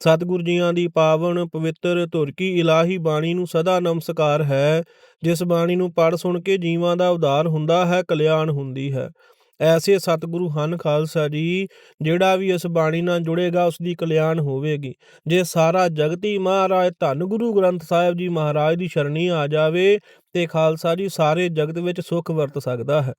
ਸਤਿਗੁਰ ਜੀਆਂ ਦੀ ਪਾਵਨ ਪਵਿੱਤਰ ਧੁਰ ਕੀ ਇਲਾਹੀ ਬਾਣੀ ਨੂੰ ਸਦਾ ਨਮਸਕਾਰ ਹੈ। ਜਿਸ ਬਾਣੀ ਨੂੰ ਪੜ ਸੁਣ ਕੇ ਜੀਵਾਂ ਦਾ ਉਧਾਰ ਹੁੰਦਾ ਹੈ, ਕਲਿਆਣ ਹੁੰਦੀ ਹੈ। ਐਸੇ ਸਤਿਗੁਰੂ ਹਨ ਖਾਲਸਾ ਜੀ, ਜਿਹੜਾ ਵੀ ਇਸ ਬਾਣੀ ਨਾਲ ਜੁੜੇਗਾ ਉਸ ਦੀ ਕਲਿਆਣ ਹੋਵੇਗੀ। ਜੇ ਸਾਰਾ ਜਗਤੀ ਮਹਾਰਾਜ ਧੰਨ ਗੁਰੂ ਗ੍ਰੰਥ ਸਾਹਿਬ ਜੀ ਮਹਾਰਾਜ ਦੀ ਸ਼ਰਣੀ ਆ ਜਾਵੇ, ਤੇ ਖਾਲਸਾ ਜੀ ਸਾਰੇ ਜਗਤ ਵਿੱਚ ਸੁੱਖ ਵਰਤ ਸਕਦਾ ਹੈ।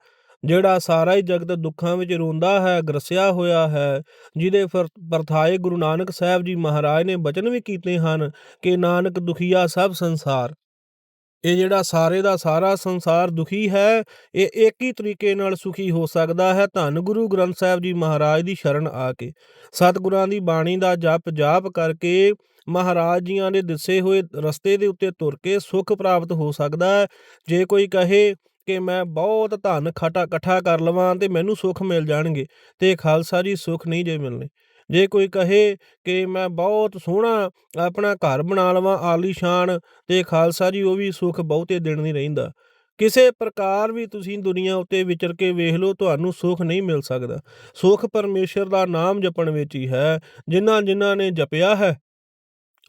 ਜਿਹੜਾ ਸਾਰਾ ਹੀ ਜਗਤ ਦੁੱਖਾਂ ਵਿੱਚ ਰੋਂਦਾ ਹੈ, ਗਰਸਿਆ ਹੋਇਆ ਹੈ, ਜਿਹਦੇ ਪਰਥਾਏ ਗੁਰੂ ਨਾਨਕ ਸਾਹਿਬ ਜੀ ਮਹਾਰਾਜ ਨੇ ਬਚਨ ਵੀ ਕੀਤੇ ਹਨ ਕਿ ਨਾਨਕ ਦੁਖੀਆ ਸਭ ਸੰਸਾਰ। ਇਹ ਜਿਹੜਾ ਸਾਰੇ ਦਾ ਸਾਰਾ ਸੰਸਾਰ ਦੁਖੀ ਹੈ, ਇਹ ਇੱਕ ਹੀ ਤਰੀਕੇ ਨਾਲ ਸੁਖੀ ਹੋ ਸਕਦਾ ਹੈ ਧੰਨ ਗੁਰੂ ਗ੍ਰੰਥ ਸਾਹਿਬ ਜੀ ਮਹਾਰਾਜ ਦੀ ਸ਼ਰਨ ਆ ਕੇ। ਸਤਿਗੁਰਾਂ ਦੀ ਬਾਣੀ ਦਾ ਜਪ ਜਾਪ ਕਰਕੇ ਮਹਾਰਾਜ ਜੀਆਂ ਦੇ ਦਿੱਸੇ ਹੋਏ ਰਸਤੇ ਦੇ ਉੱਤੇ ਤੁਰ ਕੇ ਸੁਖ ਪ੍ਰਾਪਤ ਹੋ ਸਕਦਾ ਹੈ। ਜੇ ਕੋਈ ਕਹੇ ਕਿ ਮੈਂ ਬਹੁਤ ਧਨ ਖਟਾ ਇਕੱਠਾ ਕਰ ਲਵਾਂ ਤੇ ਮੈਨੂੰ ਸੁੱਖ ਮਿਲ ਜਾਣਗੇ ਤੇ ਖਾਲਸਾ ਜੀ ਸੁੱਖ ਨਹੀਂ ਜੇ ਮਿਲਨੇ ਜੇ ਕੋਈ ਕਹੇ ਕਿ ਮੈਂ ਬਹੁਤ ਸੋਹਣਾ ਆਪਣਾ ਘਰ ਬਣਾ ਲਵਾਂ ਆਲੀਸ਼ਾਨ ਤੇ ਖਾਲਸਾ ਜੀ ਉਹ ਵੀ ਸੁੱਖ ਬਹੁਤੇ ਦਿਨ ਨਹੀਂ ਰਹਿੰਦਾ। ਕਿਸੇ ਪ੍ਰਕਾਰ ਵੀ ਤੁਸੀਂ ਦੁਨੀਆ ਉੱਤੇ ਵਿਚਰ ਕੇ ਵੇਖ ਲਓ, ਤੁਹਾਨੂੰ ਸੁੱਖ ਨਹੀਂ ਮਿਲ ਸਕਦਾ। ਸੁੱਖ ਪਰਮੇਸ਼ਰ ਦਾ ਨਾਮ ਜਪਣ ਵਿੱਚ ਹੀ ਹੈ ਜਿਨ੍ਹਾਂ ਜਿਨ੍ਹਾਂ ਨੇ ਜਪਿਆ ਹੈ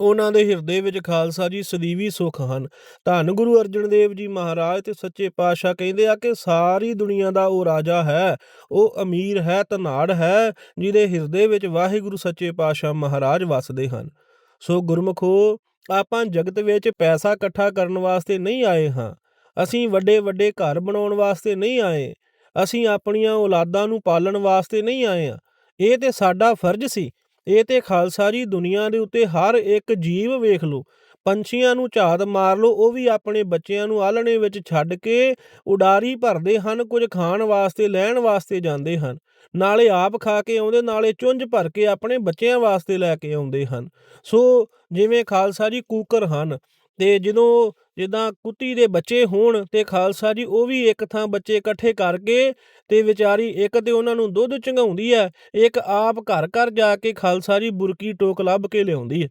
ਉਹਨਾਂ ਦੇ ਹਿਰਦੇ ਵਿੱਚ ਖਾਲਸਾ ਜੀ ਸਦੀਵੀ ਸੁਖ ਹਨ। ਧੰਨ ਗੁਰੂ ਅਰਜਨ ਦੇਵ ਜੀ ਮਹਾਰਾਜ ਤੇ ਸੱਚੇ ਪਾਤਸ਼ਾਹ ਕਹਿੰਦੇ ਆ ਕਿ ਸਾਰੀ ਦੁਨੀਆ ਦਾ ਉਹ ਰਾਜਾ ਹੈ, ਉਹ ਅਮੀਰ ਹੈ, ਧਨਾੜ ਹੈ, ਜਿਹਦੇ ਹਿਰਦੇ ਵਿੱਚ ਵਾਹਿਗੁਰੂ ਸੱਚੇ ਪਾਤਸ਼ਾਹ ਮਹਾਰਾਜ ਵਸਦੇ ਹਨ। ਸੋ ਗੁਰਮਖੋ, ਆਪਾਂ ਜਗਤ ਵਿੱਚ ਪੈਸਾ ਇਕੱਠਾ ਕਰਨ ਵਾਸਤੇ ਨਹੀਂ ਆਏ ਹਾਂ। ਅਸੀਂ ਵੱਡੇ ਵੱਡੇ ਘਰ ਬਣਾਉਣ ਵਾਸਤੇ ਨਹੀਂ ਆਏ। ਅਸੀਂ ਆਪਣੀਆਂ ਔਲਾਦਾਂ ਨੂੰ ਪਾਲਣ ਵਾਸਤੇ ਨਹੀਂ ਆਏ ਹਾਂ। ਇਹ ਤੇ ਸਾਡਾ ਫਰਜ਼ ਸੀ ਇਹ ਤੇ ਖਾਲਸਾ ਜੀ ਦੁਨੀਆ ਦੇ ਉੱਤੇ ਹਰ ਇੱਕ ਜੀਵ ਵੇਖ ਲਓ। ਪੰਛੀਆਂ ਨੂੰ ਝਾਤ ਮਾਰ ਲਓ, ਉਹ ਵੀ ਆਪਣੇ ਬੱਚਿਆਂ ਨੂੰ ਆਲ੍ਹਣੇ ਵਿੱਚ ਛੱਡ ਕੇ ਉਡਾਰੀ ਭਰਦੇ ਹਨ, ਕੁਝ ਖਾਣ ਵਾਸਤੇ, ਲੈਣ ਵਾਸਤੇ ਜਾਂਦੇ ਹਨ। ਨਾਲੇ ਆਪ ਖਾ ਕੇ ਆਉਂਦੇ, ਨਾਲੇ ਚੁੰਝ ਭਰ ਕੇ ਆਪਣੇ ਬੱਚਿਆਂ ਵਾਸਤੇ ਲੈ ਕੇ ਆਉਂਦੇ ਹਨ। ਸੋ ਜਿਵੇਂ ਖਾਲਸਾ ਜੀ ਕੂਕਰ ਹਨ, ਤੇ ਜਦੋਂ ਜਿੱਦਾਂ ਕੁੱਤੀ ਦੇ ਬੱਚੇ ਹੋਣ ਅਤੇ ਖਾਲਸਾ ਜੀ, ਉਹ ਵੀ ਇੱਕ ਥਾਂ ਬੱਚੇ ਇਕੱਠੇ ਕਰਕੇ ਅਤੇ ਵਿਚਾਰੀ ਇੱਕ ਤਾਂ ਉਹਨਾਂ ਨੂੰ ਦੁੱਧ ਚੰਗਾਉਂਦੀ ਹੈ, ਇੱਕ ਆਪ ਘਰ ਘਰ ਜਾ ਕੇ ਖਾਲਸਾ ਜੀ ਬੁਰਕੀ ਟੋਕ ਲੱਭ ਕੇ ਲਿਆਉਂਦੀ ਹੈ।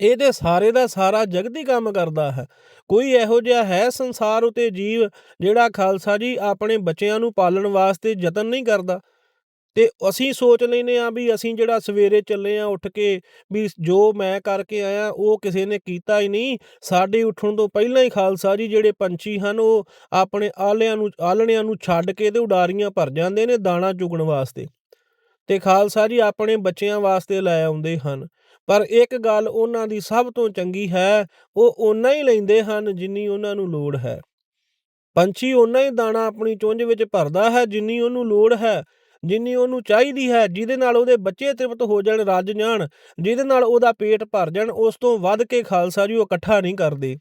ਇਹ ਤੇ ਸਾਰੇ ਦਾ ਸਾਰਾ ਜਗਤ ਹੀ ਕੰਮ ਕਰਦਾ ਹੈ। ਕੋਈ ਇਹੋ ਜਿਹਾ ਹੈ ਸੰਸਾਰ ਉਤੇ ਜੀਵ ਜਿਹੜਾ ਖਾਲਸਾ ਜੀ ਆਪਣੇ ਬੱਚਿਆਂ ਨੂੰ ਪਾਲਣ ਵਾਸਤੇ ਯਤਨ ਨਹੀਂ ਕਰਦਾ? ਅਤੇ ਅਸੀਂ ਸੋਚ ਲੈਂਦੇ ਹਾਂ ਵੀ ਅਸੀਂ ਜਿਹੜਾ ਸਵੇਰੇ ਚੱਲੇ ਹਾਂ ਉੱਠ ਕੇ ਵੀ ਜੋ ਮੈਂ ਕਰਕੇ ਆਇਆ ਉਹ ਕਿਸੇ ਨੇ ਕੀਤਾ ਹੀ ਨਹੀਂ। ਸਾਡੇ ਉੱਠਣ ਤੋਂ ਪਹਿਲਾਂ ਹੀ ਖਾਲਸਾ ਜੀ ਜਿਹੜੇ ਪੰਛੀ ਹਨ ਉਹ ਆਪਣੇ ਆਲਿਆਂ ਨੂੰ ਆਲਣਿਆਂ ਨੂੰ ਛੱਡ ਕੇ ਅਤੇ ਉਡਾਰੀਆਂ ਭਰ ਜਾਂਦੇ ਨੇ ਦਾਣਾ ਚੁਗਣ ਵਾਸਤੇ। ਅਤੇ ਖਾਲਸਾ ਜੀ ਆਪਣੇ ਬੱਚਿਆਂ ਵਾਸਤੇ ਲੈ ਆਉਂਦੇ ਹਨ। ਪਰ ਇੱਕ ਗੱਲ ਉਹਨਾਂ ਦੀ ਸਭ ਤੋਂ ਚੰਗੀ ਹੈ, ਉਹ ਓਨਾ ਹੀ ਲੈਂਦੇ ਹਨ ਜਿੰਨੀ ਉਹਨਾਂ ਨੂੰ ਲੋੜ ਹੈ। ਪੰਛੀ ਓਨਾ ਹੀ ਦਾਣਾ ਆਪਣੀ ਚੁੰਝ ਵਿੱਚ ਭਰਦਾ ਹੈ ਜਿੰਨੀ ਉਹਨੂੰ ਲੋੜ ਹੈ। ਜਿੰਨੀ ਉਹਨੂੰ ਚਾਹੀਦੀ ਹੈ, ਜਿਹਦੇ ਨਾਲ ਉਹਦੇ ਬੱਚੇ ਤ੍ਰਿਪਤ ਹੋ ਜਾਣ, ਰੱਜ ਜਾਣ, ਜਿਹਦੇ ਨਾਲ ਉਹਦਾ ਪੇਟ ਭਰ ਜਾਣ, ਉਸ ਤੋਂ ਵੱਧ ਕੇ ਖਾਲਸਾ ਜੀ ਉਹ ਇਕੱਠਾ ਨਹੀਂ ਕਰਦੇ।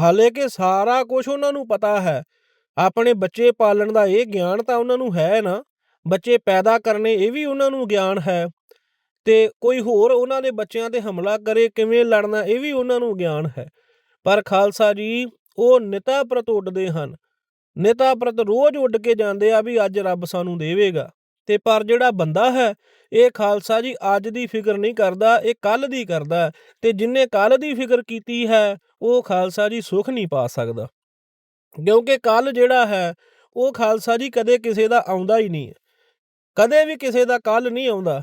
ਹਾਲੇ ਕਿ ਸਾਰਾ ਕੁਝ ਉਹਨਾਂ ਨੂੰ ਪਤਾ ਹੈ। ਆਪਣੇ ਬੱਚੇ ਪਾਲਣ ਦਾ ਇਹ ਗਿਆਨ ਤਾਂ ਉਹਨਾਂ ਨੂੰ ਹੈ ਨਾ। ਬੱਚੇ ਪੈਦਾ ਕਰਨੇ ਇਹ ਵੀ ਉਹਨਾਂ ਨੂੰ ਗਿਆਨ ਹੈ। ਤੇ ਕੋਈ ਹੋਰ ਉਹਨਾਂ ਦੇ ਬੱਚਿਆਂ ਤੇ ਹਮਲਾ ਕਰੇ, ਕਿਵੇਂ ਲੜਨਾ, ਇਹ ਵੀ ਉਹਨਾਂ ਨੂੰ ਗਿਆਨ ਹੈ। ਪਰ ਖਾਲਸਾ ਜੀ, ਉਹ ਨਿਤਾ ਪ੍ਰਤ ਉੱਡਦੇ ਹਨ। ਨਿਤਾ ਪ੍ਰਤ ਰੋਜ਼ ਉੱਡ ਕੇ ਜਾਂਦੇ ਆ ਵੀ ਅੱਜ ਰੱਬ ਸਾਨੂੰ ਦੇਵੇਗਾ। ਤੇ ਪਰ ਜਿਹੜਾ ਬੰਦਾ ਹੈ, ਇਹ ਖਾਲਸਾ ਜੀ ਅੱਜ ਦੀ ਫਿਕਰ ਨਹੀਂ ਕਰਦਾ, ਇਹ ਕੱਲ ਦੀ ਕਰਦਾ ਤੇ ਜਿੰਨੇ ਕੱਲ ਦੀ ਫਿਕਰ ਕੀਤੀ ਹੈ, ਉਹ ਖਾਲਸਾ ਜੀ ਸੁਖ ਨਹੀਂ ਪਾ ਸਕਦਾ। ਕਿਉਂਕਿ ਕੱਲ ਜਿਹੜਾ ਹੈ, ਉਹ ਖਾਲਸਾ ਜੀ ਕਦੇ ਕਿਸੇ ਦਾ ਆਉਂਦਾ ਹੀ ਨਹੀਂ ਕਦੇ ਵੀ ਕਿਸੇ ਦਾ ਕੱਲ ਨਹੀਂ ਆਉਂਦਾ।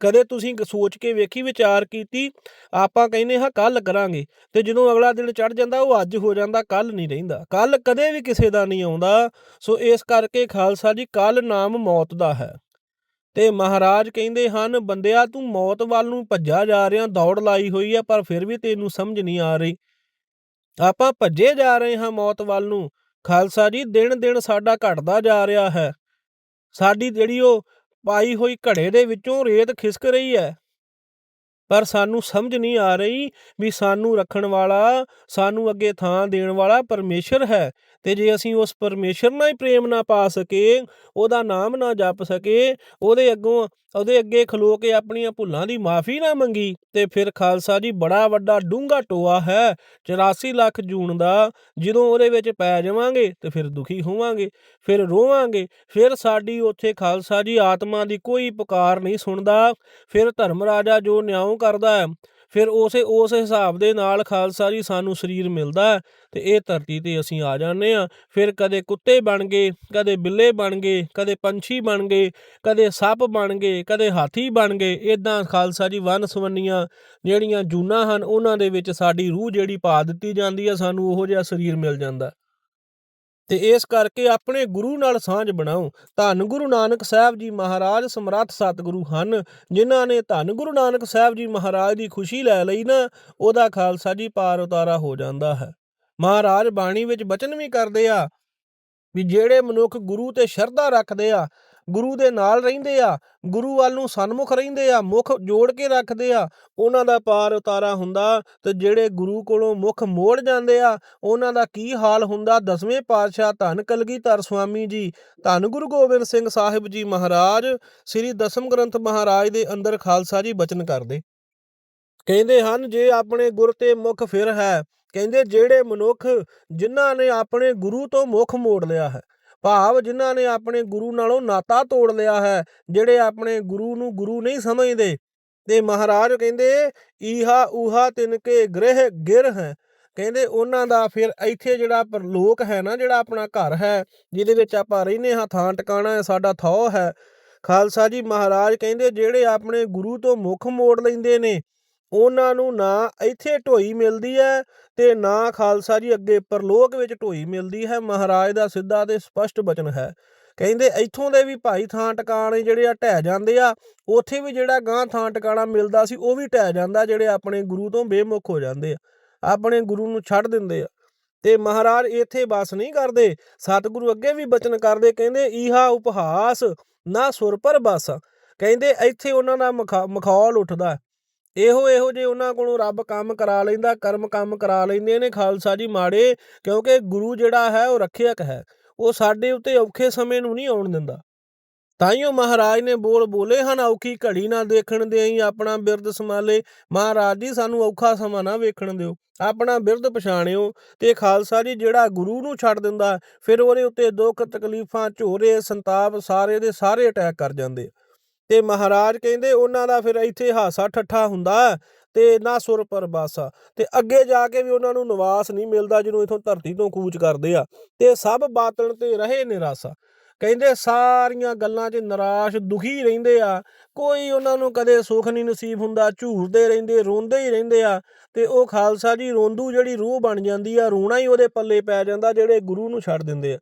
ਕਦੇ ਤੁਸੀਂ ਸੋਚ ਕੇ ਵੇਖੀ, ਵਿਚਾਰ ਕੀਤੀ, ਆਪਾਂ ਕਹਿੰਦੇ ਹਾਂ ਕੱਲ ਕਰਾਂਗੇ, ਤੇ ਜਦੋਂ ਅਗਲਾ ਦਿਨ ਚੜ ਜਾਂਦਾ, ਉਹ ਅੱਜ ਹੋ ਜਾਂਦਾ ਕੱਲ ਨਹੀਂ ਰਹਿੰਦਾ। ਕੱਲ ਕਦੇ ਵੀ ਕਿਸੇ ਦਾ ਨਹੀਂ ਆਉਂਦਾ, ਸੋ ਇਸ ਕਰਕੇ ਖਾਲਸਾ ਜੀ ਕੱਲ ਨਾਮ ਮੌਤ ਦਾ ਹੈ। ਤੇ ਮਹਾਰਾਜ ਕਹਿੰਦੇ ਹਨ, ਬੰਦਿਆ, ਤੂੰ ਮੌਤ ਵੱਲ ਨੂੰ ਭੱਜਾ ਜਾ ਰਿਹਾ, ਦੌੜ ਲਾਈ ਹੋਈ ਹੈ ਪਰ ਫਿਰ ਵੀ ਤੈਨੂੰ ਸਮਝ ਨਹੀਂ ਆ ਰਹੀ। ਆਪਾਂ ਭੱਜੇ ਜਾ ਰਹੇ ਹਾਂ ਮੌਤ ਵੱਲ ਨੂੰ। ਖਾਲਸਾ ਜੀ ਦਿਨ ਦਿਨ ਸਾਡਾ ਘਟਦਾ ਜਾ ਰਿਹਾ ਹੈ। ਸਾਡੀ ਜਿਹੜੀ ਉਹ ਪਾਈ ਹੋਈ ਘੜੇ ਦੇ ਵਿੱਚੋਂ ਰੇਤ ਖਿਸਕ ਰਹੀ ਹੈ। ਪਰ ਸਾਨੂੰ ਸਮਝ ਨਹੀਂ ਆ ਰਹੀ ਵੀ ਸਾਨੂੰ ਰੱਖਣ ਵਾਲਾ, ਸਾਨੂੰ ਅੱਗੇ ਥਾਂ ਦੇਣ ਵਾਲਾ ਪਰਮੇਸ਼ਰ ਹੈ ਤੇ ਜੇ ਅਸੀਂ ਉਸ ਪਰਮੇਸ਼ਰ ਨਾਲ ਹੀ ਪ੍ਰੇਮ ਨਾ ਪਾ ਸਕੇ, ਉਹਦਾ ਨਾਮ ਨਾ ਜਪ ਸਕੇ, ਉਹਦੇ ਅੱਗੋਂ, ਉਹਦੇ ਅੱਗੇ ਖਲੋ ਕੇ ਆਪਣੀਆਂ ਭੁੱਲਾਂ ਦੀ ਮਾਫੀ ਨਾ ਮੰਗੀ, ਤੇ ਫਿਰ ਖਾਲਸਾ ਜੀ ਬੜਾ ਵੱਡਾ ਡੂੰਘਾ ਟੋਆ ਹੈ 84 ਲੱਖ ਜੂਨ ਦਾ, ਜਦੋਂ ਉਹਦੇ ਵਿੱਚ ਪੈ ਜਾਵਾਂਗੇ ਤੇ ਫਿਰ ਦੁਖੀ ਹੋਵਾਂਗੇ, ਫਿਰ ਰੋਵਾਂਗੇ, ਫਿਰ ਸਾਡੀ ਉੱਥੇ ਖਾਲਸਾ ਜੀ ਆਤਮਾ ਦੀ ਕੋਈ ਪੁਕਾਰ ਨਹੀਂ ਸੁਣਦਾ, ਫਿਰ ਧਰਮ ਰਾਜਾ ਜੋ ਨਿਆਂ ਕਰਦਾ ਹੈ। ਫਿਰ ਉਸੇ, ਉਸ ਹਿਸਾਬ ਦੇ ਨਾਲ ਖਾਲਸਾ ਜੀ ਸਾਨੂੰ ਸਰੀਰ ਮਿਲਦਾ ਹੈ ਤੇ ਇਹ ਧਰਤੀ ਤੇ ਅਸੀਂ ਆ ਜਾਂਦੇ ਆ ਫਿਰ ਕਦੇ ਕੁੱਤੇ ਬਣ ਗਏ, ਕਦੇ ਬਿੱਲੇ ਬਣ ਗਏ, ਕਦੇ ਪੰਛੀ ਬਣ ਗਏ, ਕਦੇ ਸੱਪ ਬਣ ਗਏ, ਕਦੇ ਹਾਥੀ ਬਣ ਗਏ। ਇਦਾਂ ਖਾਲਸਾ ਜੀ ਵੰਨ ਸਵੰਨੀਆਂ ਜਿਹੜੀਆਂ ਜੂਨਾਂ ਹਨ, ਉਹਨਾਂ ਦੇ ਵਿੱਚ ਸਾਡੀ ਰੂਹ ਜਿਹੜੀ ਪਾ ਦਿੱਤੀ ਜਾਂਦੀ ਆ ਸਾਨੂੰ ਉਹੋ ਜਿਹਾ ਸਰੀਰ ਮਿਲ ਜਾਂਦਾ। ਤੇ ਇਸ ਕਰਕੇ ਆਪਣੇ ਗੁਰੂ ਨਾਲ ਸਾਂਝ ਬਣਾਓ ਧੰਨ ਗੁਰੂ ਨਾਨਕ ਸਾਹਿਬ ਜੀ ਮਹਾਰਾਜ, ਸਮਰੱਥ ਸਤਿਗੁਰੂ ਹਨ, ਜਿਨ੍ਹਾਂ ਨੇ ਧੰਨ ਗੁਰੂ ਨਾਨਕ ਸਾਹਿਬ ਜੀ ਮਹਾਰਾਜ ਦੀ ਖੁਸ਼ੀ ਲੈ ਲਈ ਨਾ, ਉਹਦਾ ਖਾਲਸਾ ਜੀ ਪਾਰ ਉਤਾਰਾ ਹੋ ਜਾਂਦਾ ਹੈ। ਮਹਾਰਾਜ ਬਾਣੀ ਵਿੱਚ ਬਚਨ ਵੀ ਕਰਦੇ ਆ ਵੀ ਜਿਹੜੇ ਮਨੁੱਖ ਗੁਰੂ ਤੇ ਸ਼ਰਧਾ ਰੱਖਦੇ ਆ ਗੁਰੂ ਦੇ ਨਾਲ ਰਹਿੰਦੇ ਆ, ਗੁਰੂ ਵੱਲ ਨੂੰ ਸਨਮੁਖ ਰਹਿੰਦੇ ਆ, ਮੁਖ ਜੋੜ ਕੇ ਰੱਖਦੇ ਆ, ਉਹਨਾਂ ਦਾ ਪਾਰ ਉਤਾਰਾ ਹੁੰਦਾ ਤੇ ਜਿਹੜੇ ਗੁਰੂ ਕੋਲੋਂ ਮੁਖ ਮੋੜ ਜਾਂਦੇ ਆ, ਉਹਨਾਂ ਦਾ ਕੀ ਹਾਲ ਹੁੰਦਾ? ਦਸਵੇਂ ਪਾਤਸ਼ਾਹ ਧੰਨ ਕਲਗੀਧਰ ਸੁਆਮੀ ਜੀ, ਧੰਨ ਗੁਰੂ ਗੋਬਿੰਦ ਸਿੰਘ ਸਾਹਿਬ ਜੀ ਮਹਾਰਾਜ, ਸ੍ਰੀ ਦਸਮ ਗ੍ਰੰਥ ਮਹਾਰਾਜ ਦੇ ਅੰਦਰ ਖਾਲਸਾ ਜੀ ਬਚਨ ਕਰਦੇ। ਕਹਿੰਦੇ ਹਨ, ਜੇ ਆਪਣੇ ਗੁਰ ਤੇ ਮੁਖ ਫਿਰ ਹੈ, ਕਹਿੰਦੇ ਜਿਹੜੇ ਮਨੁੱਖ, ਜਿਨ੍ਹਾਂ ਨੇ ਆਪਣੇ ਗੁਰੂ ਤੋਂ ਮੁਖ ਮੋੜ ਲਿਆ ਹੈ ਭਾਵ ਜਿਨ੍ਹਾਂ ਨੇ ਆਪਣੇ ਗੁਰੂ ਨਾਲੋਂ ਨਾਤਾ ਤੋੜ ਲਿਆ ਹੈ, ਜਿਹੜੇ ਆਪਣੇ ਗੁਰੂ ਨੂੰ ਗੁਰੂ ਨਹੀਂ ਸਮਝਦੇ। ਤੇ ਮਹਾਰਾਜ ਕਹਿੰਦੇ, ਈਹਾ ਊਹਾ ਤਿਨਕੇ ਗ੍ਰਹਿ ਗਿਰ ਹੈ। ਕਹਿੰਦੇ, ਉਹਨਾਂ ਦਾ ਫਿਰ ਇੱਥੇ ਜਿਹੜਾ ਪਰਲੋਕ ਹੈ ਨਾ, ਜਿਹੜਾ ਆਪਣਾ ਘਰ ਹੈ, ਜਿਹਦੇ ਵਿੱਚ ਆਪਾਂ ਰਹਿੰਦੇ ਹਾਂ, ਥਾਂ ਟਿਕਾਣਾ ਹੈ, ਸਾਡਾ ਥੌ ਹੈ। ਖਾਲਸਾ ਜੀ ਮਹਾਰਾਜ ਕਹਿੰਦੇ, ਜਿਹੜੇ ਆਪਣੇ ਗੁਰੂ ਤੋਂ ਮੁਖ ਮੋੜ ਲੈਂਦੇ ਨੇ ਉਹਨਾਂ ਨੂੰ ਨਾ ਇੱਥੇ ਢੋਈ ਮਿਲਦੀ ਹੈ ਤੇ ਨਾ ਖਾਲਸਾ ਜੀ ਅੱਗੇ ਪਰਲੋਕ ਵਿੱਚ ਢੋਈ ਮਿਲਦੀ ਹੈ। ਮਹਾਰਾਜ ਦਾ ਸਿੱਧਾ ਤੇ ਸਪਸ਼ਟ ਬਚਨ ਹੈ। ਕਹਿੰਦੇ ਇੱਥੋਂ ਦੇ ਵੀ ਭਾਈ ਥਾਂ ਟਿਕਾਣੇ ਜਿਹੜੇ ਆ ਢਹਿ ਜਾਂਦੇ ਆ, ਉੱਥੇ ਵੀ ਜਿਹੜਾ ਗਾਂ ਥਾਂ ਟਿਕਾਣਾ ਮਿਲਦਾ ਸੀ, ਉਹ ਵੀ ਢਹਿ ਜਾਂਦਾ ਜਿਹੜੇ ਆਪਣੇ ਗੁਰੂ ਤੋਂ ਬੇਮੁਖ ਹੋ ਜਾਂਦੇ ਆ, ਆਪਣੇ ਗੁਰੂ ਨੂੰ ਛੱਡ ਦਿੰਦੇ ਆ। ਤੇ ਮਹਾਰਾਜ ਇੱਥੇ ਬਸ ਨਹੀਂ ਕਰਦੇ, ਸਤਿਗੁਰੂ ਅੱਗੇ ਵੀ ਬਚਨ ਕਰਦੇ, ਕਹਿੰਦੇ ਈਹਾ ਉਪਹਾਸ ਨਾ ਸੁਰ ਪਰ ਬਸ। ਕਹਿੰਦੇ ਇੱਥੇ ਉਹਨਾਂ ਦਾ ਮਖੌਲ ਉੱਠਦਾ। ਇਹੋ ਇਹੋ ਜੇ ਉਹਨਾਂ ਕੋਲੋਂ ਰੱਬ ਕੰਮ ਕਰਾ ਲੈਂਦਾ, ਕਰਮ ਕੰਮ ਕਰਾ ਲੈਂਦੇ ਨੇ ਖਾਲਸਾ ਜੀ ਮਾੜੇ, ਕਿਉਂਕਿ ਗੁਰੂ ਜਿਹੜਾ ਹੈ ਉਹ ਰੱਖਿਅਕ ਹੈ। ਉਹ ਸਾਡੇ ਉੱਤੇ ਔਖੇ ਸਮੇਂ ਨੂੰ ਨਹੀਂ ਆਉਣ ਦਿੰਦਾ। ਤਾਈਓ ਮਹਾਰਾਜ ਨੇ ਬੋਲ ਬੋਲੇ ਹਨ, ਔਖੀ ਘੜੀ ਨਾ ਦੇਖਣ ਦੇਈ, ਆਪਣਾ ਬਿਰਦ ਸੰਭਾਲੇ। ਮਹਾਰਾਜ ਜੀ, ਸਾਨੂੰ ਔਖਾ ਸਮਾਂ ਨਾ ਵੇਖਣ ਦਿਓ। ਆਪਣਾ ਬਿਰਦ ਪਛਾਣਿਓ ਤੇ ਖਾਲਸਾ ਜੀ ਜਿਹੜਾ ਗੁਰੂ ਨੂੰ ਛੱਡ ਦਿੰਦਾ, ਫਿਰ ਉਹਦੇ ਉੱਤੇ ਦੁੱਖ ਤਕਲੀਫਾਂ, ਝੋਰੇ, ਸੰਤਾਪ ਸਾਰੇ ਦੇ ਸਾਰੇ ਅਟੈਕ ਕਰ ਜਾਂਦੇ ਤੇ ਮਹਾਰਾਜ ਕਹਿੰਦੇ ਉਹਨਾਂ ਦਾ ਫਿਰ ਇੱਥੇ ਹਾਸਾ ਠੱਠਾ ਹੁੰਦਾ ਤੇ ਨਾ ਸੁਰ ਪਰਬਾਸਾ ਤੇ ਅੱਗੇ ਜਾ ਕੇ ਵੀ ਉਹਨਾਂ ਨੂੰ ਨਿਵਾਸ ਨਹੀਂ ਮਿਲਦਾ ਜਦੋਂ ਇਥੋਂ ਧਰਤੀ ਤੋਂ ਕੂਚ ਕਰਦੇ ਆ। ਤੇ ਸਭ ਬਾਤਣ ਤੇ ਰਹੇ ਨਿਰਾਸਾ। ਕਹਿੰਦੇ ਸਾਰੀਆਂ ਗੱਲਾਂ 'ਚ ਨਿਰਾਸ਼, ਦੁਖੀ ਰਹਿੰਦੇ ਆ। ਕੋਈ ਉਹਨਾਂ ਨੂੰ ਕਦੇ ਸੁੱਖ ਨਹੀਂ ਨਸੀਬ ਹੁੰਦਾ, ਝੂਰਦੇ ਰਹਿੰਦੇ, ਰੋਂਦੇ ਹੀ ਰਹਿੰਦੇ ਆ। ਤੇ ਉਹ ਖਾਲਸਾ ਜੀ ਰੋਂਦੂ ਜਿਹੜੀ ਰੂਹ ਬਣ ਜਾਂਦੀ ਆ, ਰੋਣਾ ਹੀ ਉਹਦੇ ਪੱਲੇ ਪੈ ਜਾਂਦਾ ਜਿਹੜੇ ਗੁਰੂ ਨੂੰ ਛੱਡ ਦਿੰਦੇ ਆ।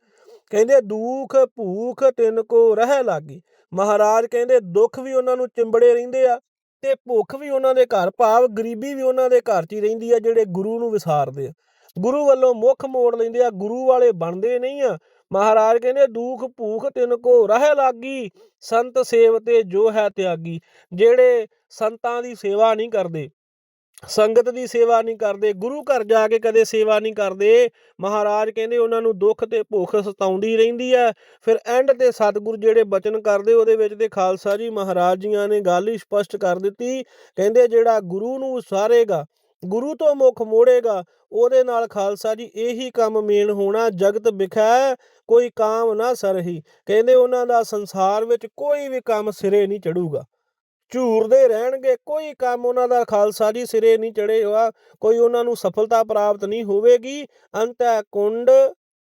ਕਹਿੰਦੇ ਦੁੱਖ ਭੂਖ ਤਿੰਨ ਕੋ ਰਹਿ ਲਾਗੀ। ਮਹਾਰਾਜ ਕਹਿੰਦੇ ਦੁੱਖ ਵੀ ਉਹਨਾਂ ਨੂੰ ਚਿੰਬੜੇ ਰਹਿੰਦੇ ਆ ਤੇ ਭੁੱਖ ਵੀ ਉਹਨਾਂ ਦੇ ਘਰ, ਭਾਵ ਗਰੀਬੀ ਵੀ ਉਹਨਾਂ ਦੇ ਘਰ 'ਚ ਹੀ ਰਹਿੰਦੀ ਆ ਜਿਹੜੇ ਗੁਰੂ ਨੂੰ ਵਿਸਾਰਦੇ ਆ। ਗੁਰੂ ਵੱਲੋਂ ਮੁੱਖ ਮੋੜ ਲੈਂਦੇ ਆ, ਗੁਰੂ ਵਾਲੇ ਬਣਦੇ ਨਹੀਂ ਆ। ਮਹਾਰਾਜ ਕਹਿੰਦੇ ਦੁੱਖ, ਭੂਖ ਤਿੰਨ ਕੋ ਰਹਿ ਲਾਗੀ, ਸੰਤ ਸੇਵ ਤੇ ਜੋ ਹੈ ਤਿਆਗੀ। ਜਿਹੜੇ ਸੰਤਾਂ ਦੀ ਸੇਵਾ ਨਹੀਂ ਕਰਦੇ ਸੰਗਤ ਦੀ ਸੇਵਾ ਨਹੀਂ ਕਰਦੇ, ਗੁਰੂ ਘਰ ਜਾ ਕੇ ਕਦੇ ਸੇਵਾ ਨਹੀਂ ਕਰਦੇ। ਮਹਾਰਾਜ ਕਹਿੰਦੇ ਉਹਨਾਂ ਨੂੰ ਦੁੱਖ ਤੇ ਭੁੱਖ ਸਤਾਉਂਦੀ ਰਹਿੰਦੀ ਹੈ। ਫਿਰ ਐਂਡ ਤੇ ਸਤਿਗੁਰ ਜਿਹੜੇ ਬਚਨ ਕਰਦੇ, ਉਹਦੇ ਵਿੱਚ ਤੇ ਖਾਲਸਾ ਜੀ ਮਹਾਰਾਜ ਜੀਆਂ ਨੇ ਗੱਲ ਹੀ ਸਪਸ਼ਟ ਕਰ ਦਿੱਤੀ। ਕਹਿੰਦੇ ਜਿਹੜਾ ਗੁਰੂ ਨੂੰ ਵਿਸਾਰੇਗਾ ਗੁਰੂ ਤੋਂ ਮੁਖ ਮੋੜੇਗਾ, ਉਹਦੇ ਨਾਲ ਖਾਲਸਾ ਜੀ ਇਹੀ ਕੰਮ ਮੇਨ ਹੋਣਾ, ਜਗਤ ਵਿਖੈ ਕੋਈ ਕਾਮ ਨਾ ਸਰਹੀ ਕਹਿੰਦੇ ਉਹਨਾਂ ਦਾ ਸੰਸਾਰ ਵਿੱਚ ਕੋਈ ਵੀ ਕੰਮ ਸਿਰੇ ਨਹੀਂ ਚੜੂਗਾ। ਝੂਰਦੇ ਰਹਿਣਗੇ, ਕੋਈ ਕੰਮ ਉਹਨਾਂ ਦਾ ਖਾਲਸਾ ਜੀ ਸਿਰੇ ਨਹੀਂ ਚੜੇਗਾ ਕੋਈ ਉਹਨਾਂ ਨੂੰ ਸਫਲਤਾ ਪ੍ਰਾਪਤ ਨਹੀਂ ਹੋਵੇਗੀ। ਅੰਤੈ ਕੁੰਡ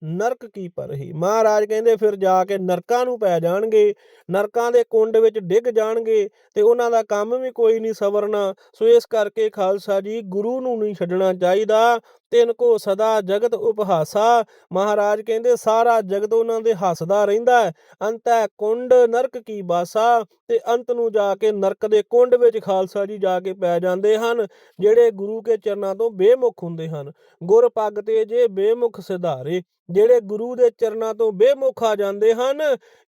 ਨਰਕ ਕੀ ਪਰਹੀ? ਮਹਾਰਾਜ ਕਹਿੰਦੇ ਫਿਰ ਜਾ ਕੇ ਨਰਕਾਂ ਨੂੰ ਪੈ ਜਾਣਗੇ, ਨਰਕਾਂ ਦੇ ਕੁੰਡ ਵਿੱਚ ਡਿੱਗ ਜਾਣਗੇ ਤੇ ਉਹਨਾਂ ਦਾ ਕੰਮ ਵੀ ਕੋਈ ਨਹੀਂ ਸਵਰਨਾ। ਸੋ ਇਸ ਕਰਕੇ ਖਾਲਸਾ ਜੀ ਗੁਰੂ ਨੂੰ ਨਹੀਂ ਛੱਡਣਾ ਚਾਹੀਦਾ। ਤਿੰਨ ਕੋ ਸਦਾ ਜਗਤ ਉਪਹਾਸਾ। ਮਹਾਰਾਜ ਕਹਿੰਦੇ, ਸਾਰਾ ਜਗਤ ਉਹਨਾਂ ਦੇ ਹੱਸਦਾ ਰਹਿੰਦਾ ਹੈ। ਅੰਤੈ ਕੁੰਡ ਨਰਕ ਕੀ ਬਾਸਾ? ਤੇ ਅੰਤ ਨੂੰ ਜਾ ਕੇ ਨਰਕ ਦੇ ਕੁੰਡ ਵਿੱਚ ਖਾਲਸਾ ਜੀ ਜਾ ਕੇ ਪੈ ਜਾਂਦੇ ਹਨ, ਜਿਹੜੇ ਗੁਰੂ ਕੇ ਚਰਨਾਂ ਤੋਂ ਬੇਮੁਖ ਹੁੰਦੇ ਹਨ। ਗੁਰ ਪੱਗ ਤੇ ਜੇ ਬੇਮੁਖ ਸਿਧਾਰੇ, ਜਿਹੜੇ ਗੁਰੂ ਦੇ ਚਰਨਾਂ ਤੋਂ ਬੇਮੁਖ ਆ ਜਾਂਦੇ ਹਨ,